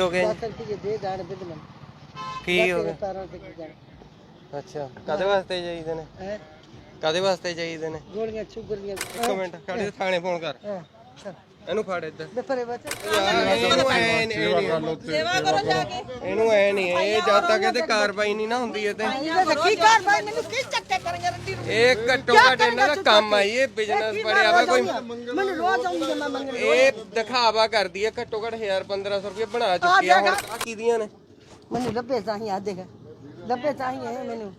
ਹੋ ਗਏ ਦਸ ਰੁਪਏ ਦੇ ਜਾਣ ਬਿਦਮਨ ਕੀ ਹੋ ਗਿਆ? ਤਾਰਾਂ ਤੇ ਕੀ ਜਾਣ। ਅੱਛਾ ਕਦੇ ਵਾਸਤੇ ਚਾਹੀਦੇ ਨੇ? ਹੈ? ਕਦੇ ਵਾਸਤੇ ਚਾਹੀਦੇ ਨੇ? ਗੋਲੀਆਂ ਸ਼ੂਗਰ ਦੀਆਂ। ਇੱਕ ਮਿੰਟ ਖੜੇ ਥਾਣੇ ਫੋਨ ਕਰ। ਹਾਂ ਚੱਲ। ਇਹਨੂੰ ਫੜ ਇੱਧਰ। ਬੇਪਰੇ ਬੱਚੇ ਇਹਨੂੰ ਐ ਨਹੀਂ ਸੇਵਾ ਕਰੋ ਜਾ ਕੇ। ਇਹਨੂੰ ਐ ਨਹੀਂ ਇਹ ਜਦ ਤੱਕ ਇਹਦੇ ਕਾਰਵਾਈ ਨਹੀਂ ਨਾ ਹੁੰਦੀ ਇਹ ਤੇ ਕੀ ਕਰ ਭਾਈ ਮੈਨੂੰ ਕੀ ਚੱਕੇ ਕਰਾਂਗੇ ਰੰਡੀ ਨੂੰ? ਇਹ ਘੱਟੋ ਘੱਟ ਇਹਨਾਂ ਦਾ ਕੰਮ ਆ ਜੀ, ਇਹ ਬਿਜ਼ਨਸ ਪੜਿਆ ਵਾ ਕੋਈ ਮੈਨੂੰ ਰੋਜ਼ ਆਉਂਦੀ ਮੈਂ ਮੰਗਣ ਇਹ ਦਿਖਾਵਾ ਕਰਦੀ ਹੈ ਘੱਟੋ ਘੱਟ 1000 1500 ਰੁਪਏ ਬਣਾ ਚੁੱਕੀ ਆ ਹੁਣ ਆਹ ਕਿਹਦੀਆਂ ਨੇ। ਮੈਨੂੰ ਲੱਭੇ ਚਾਹੀਂ ਆ ਦੇਖ। ਲੱਭੇ ਚਾਹੀਂ ਹੈ ਮੈਨੂੰ।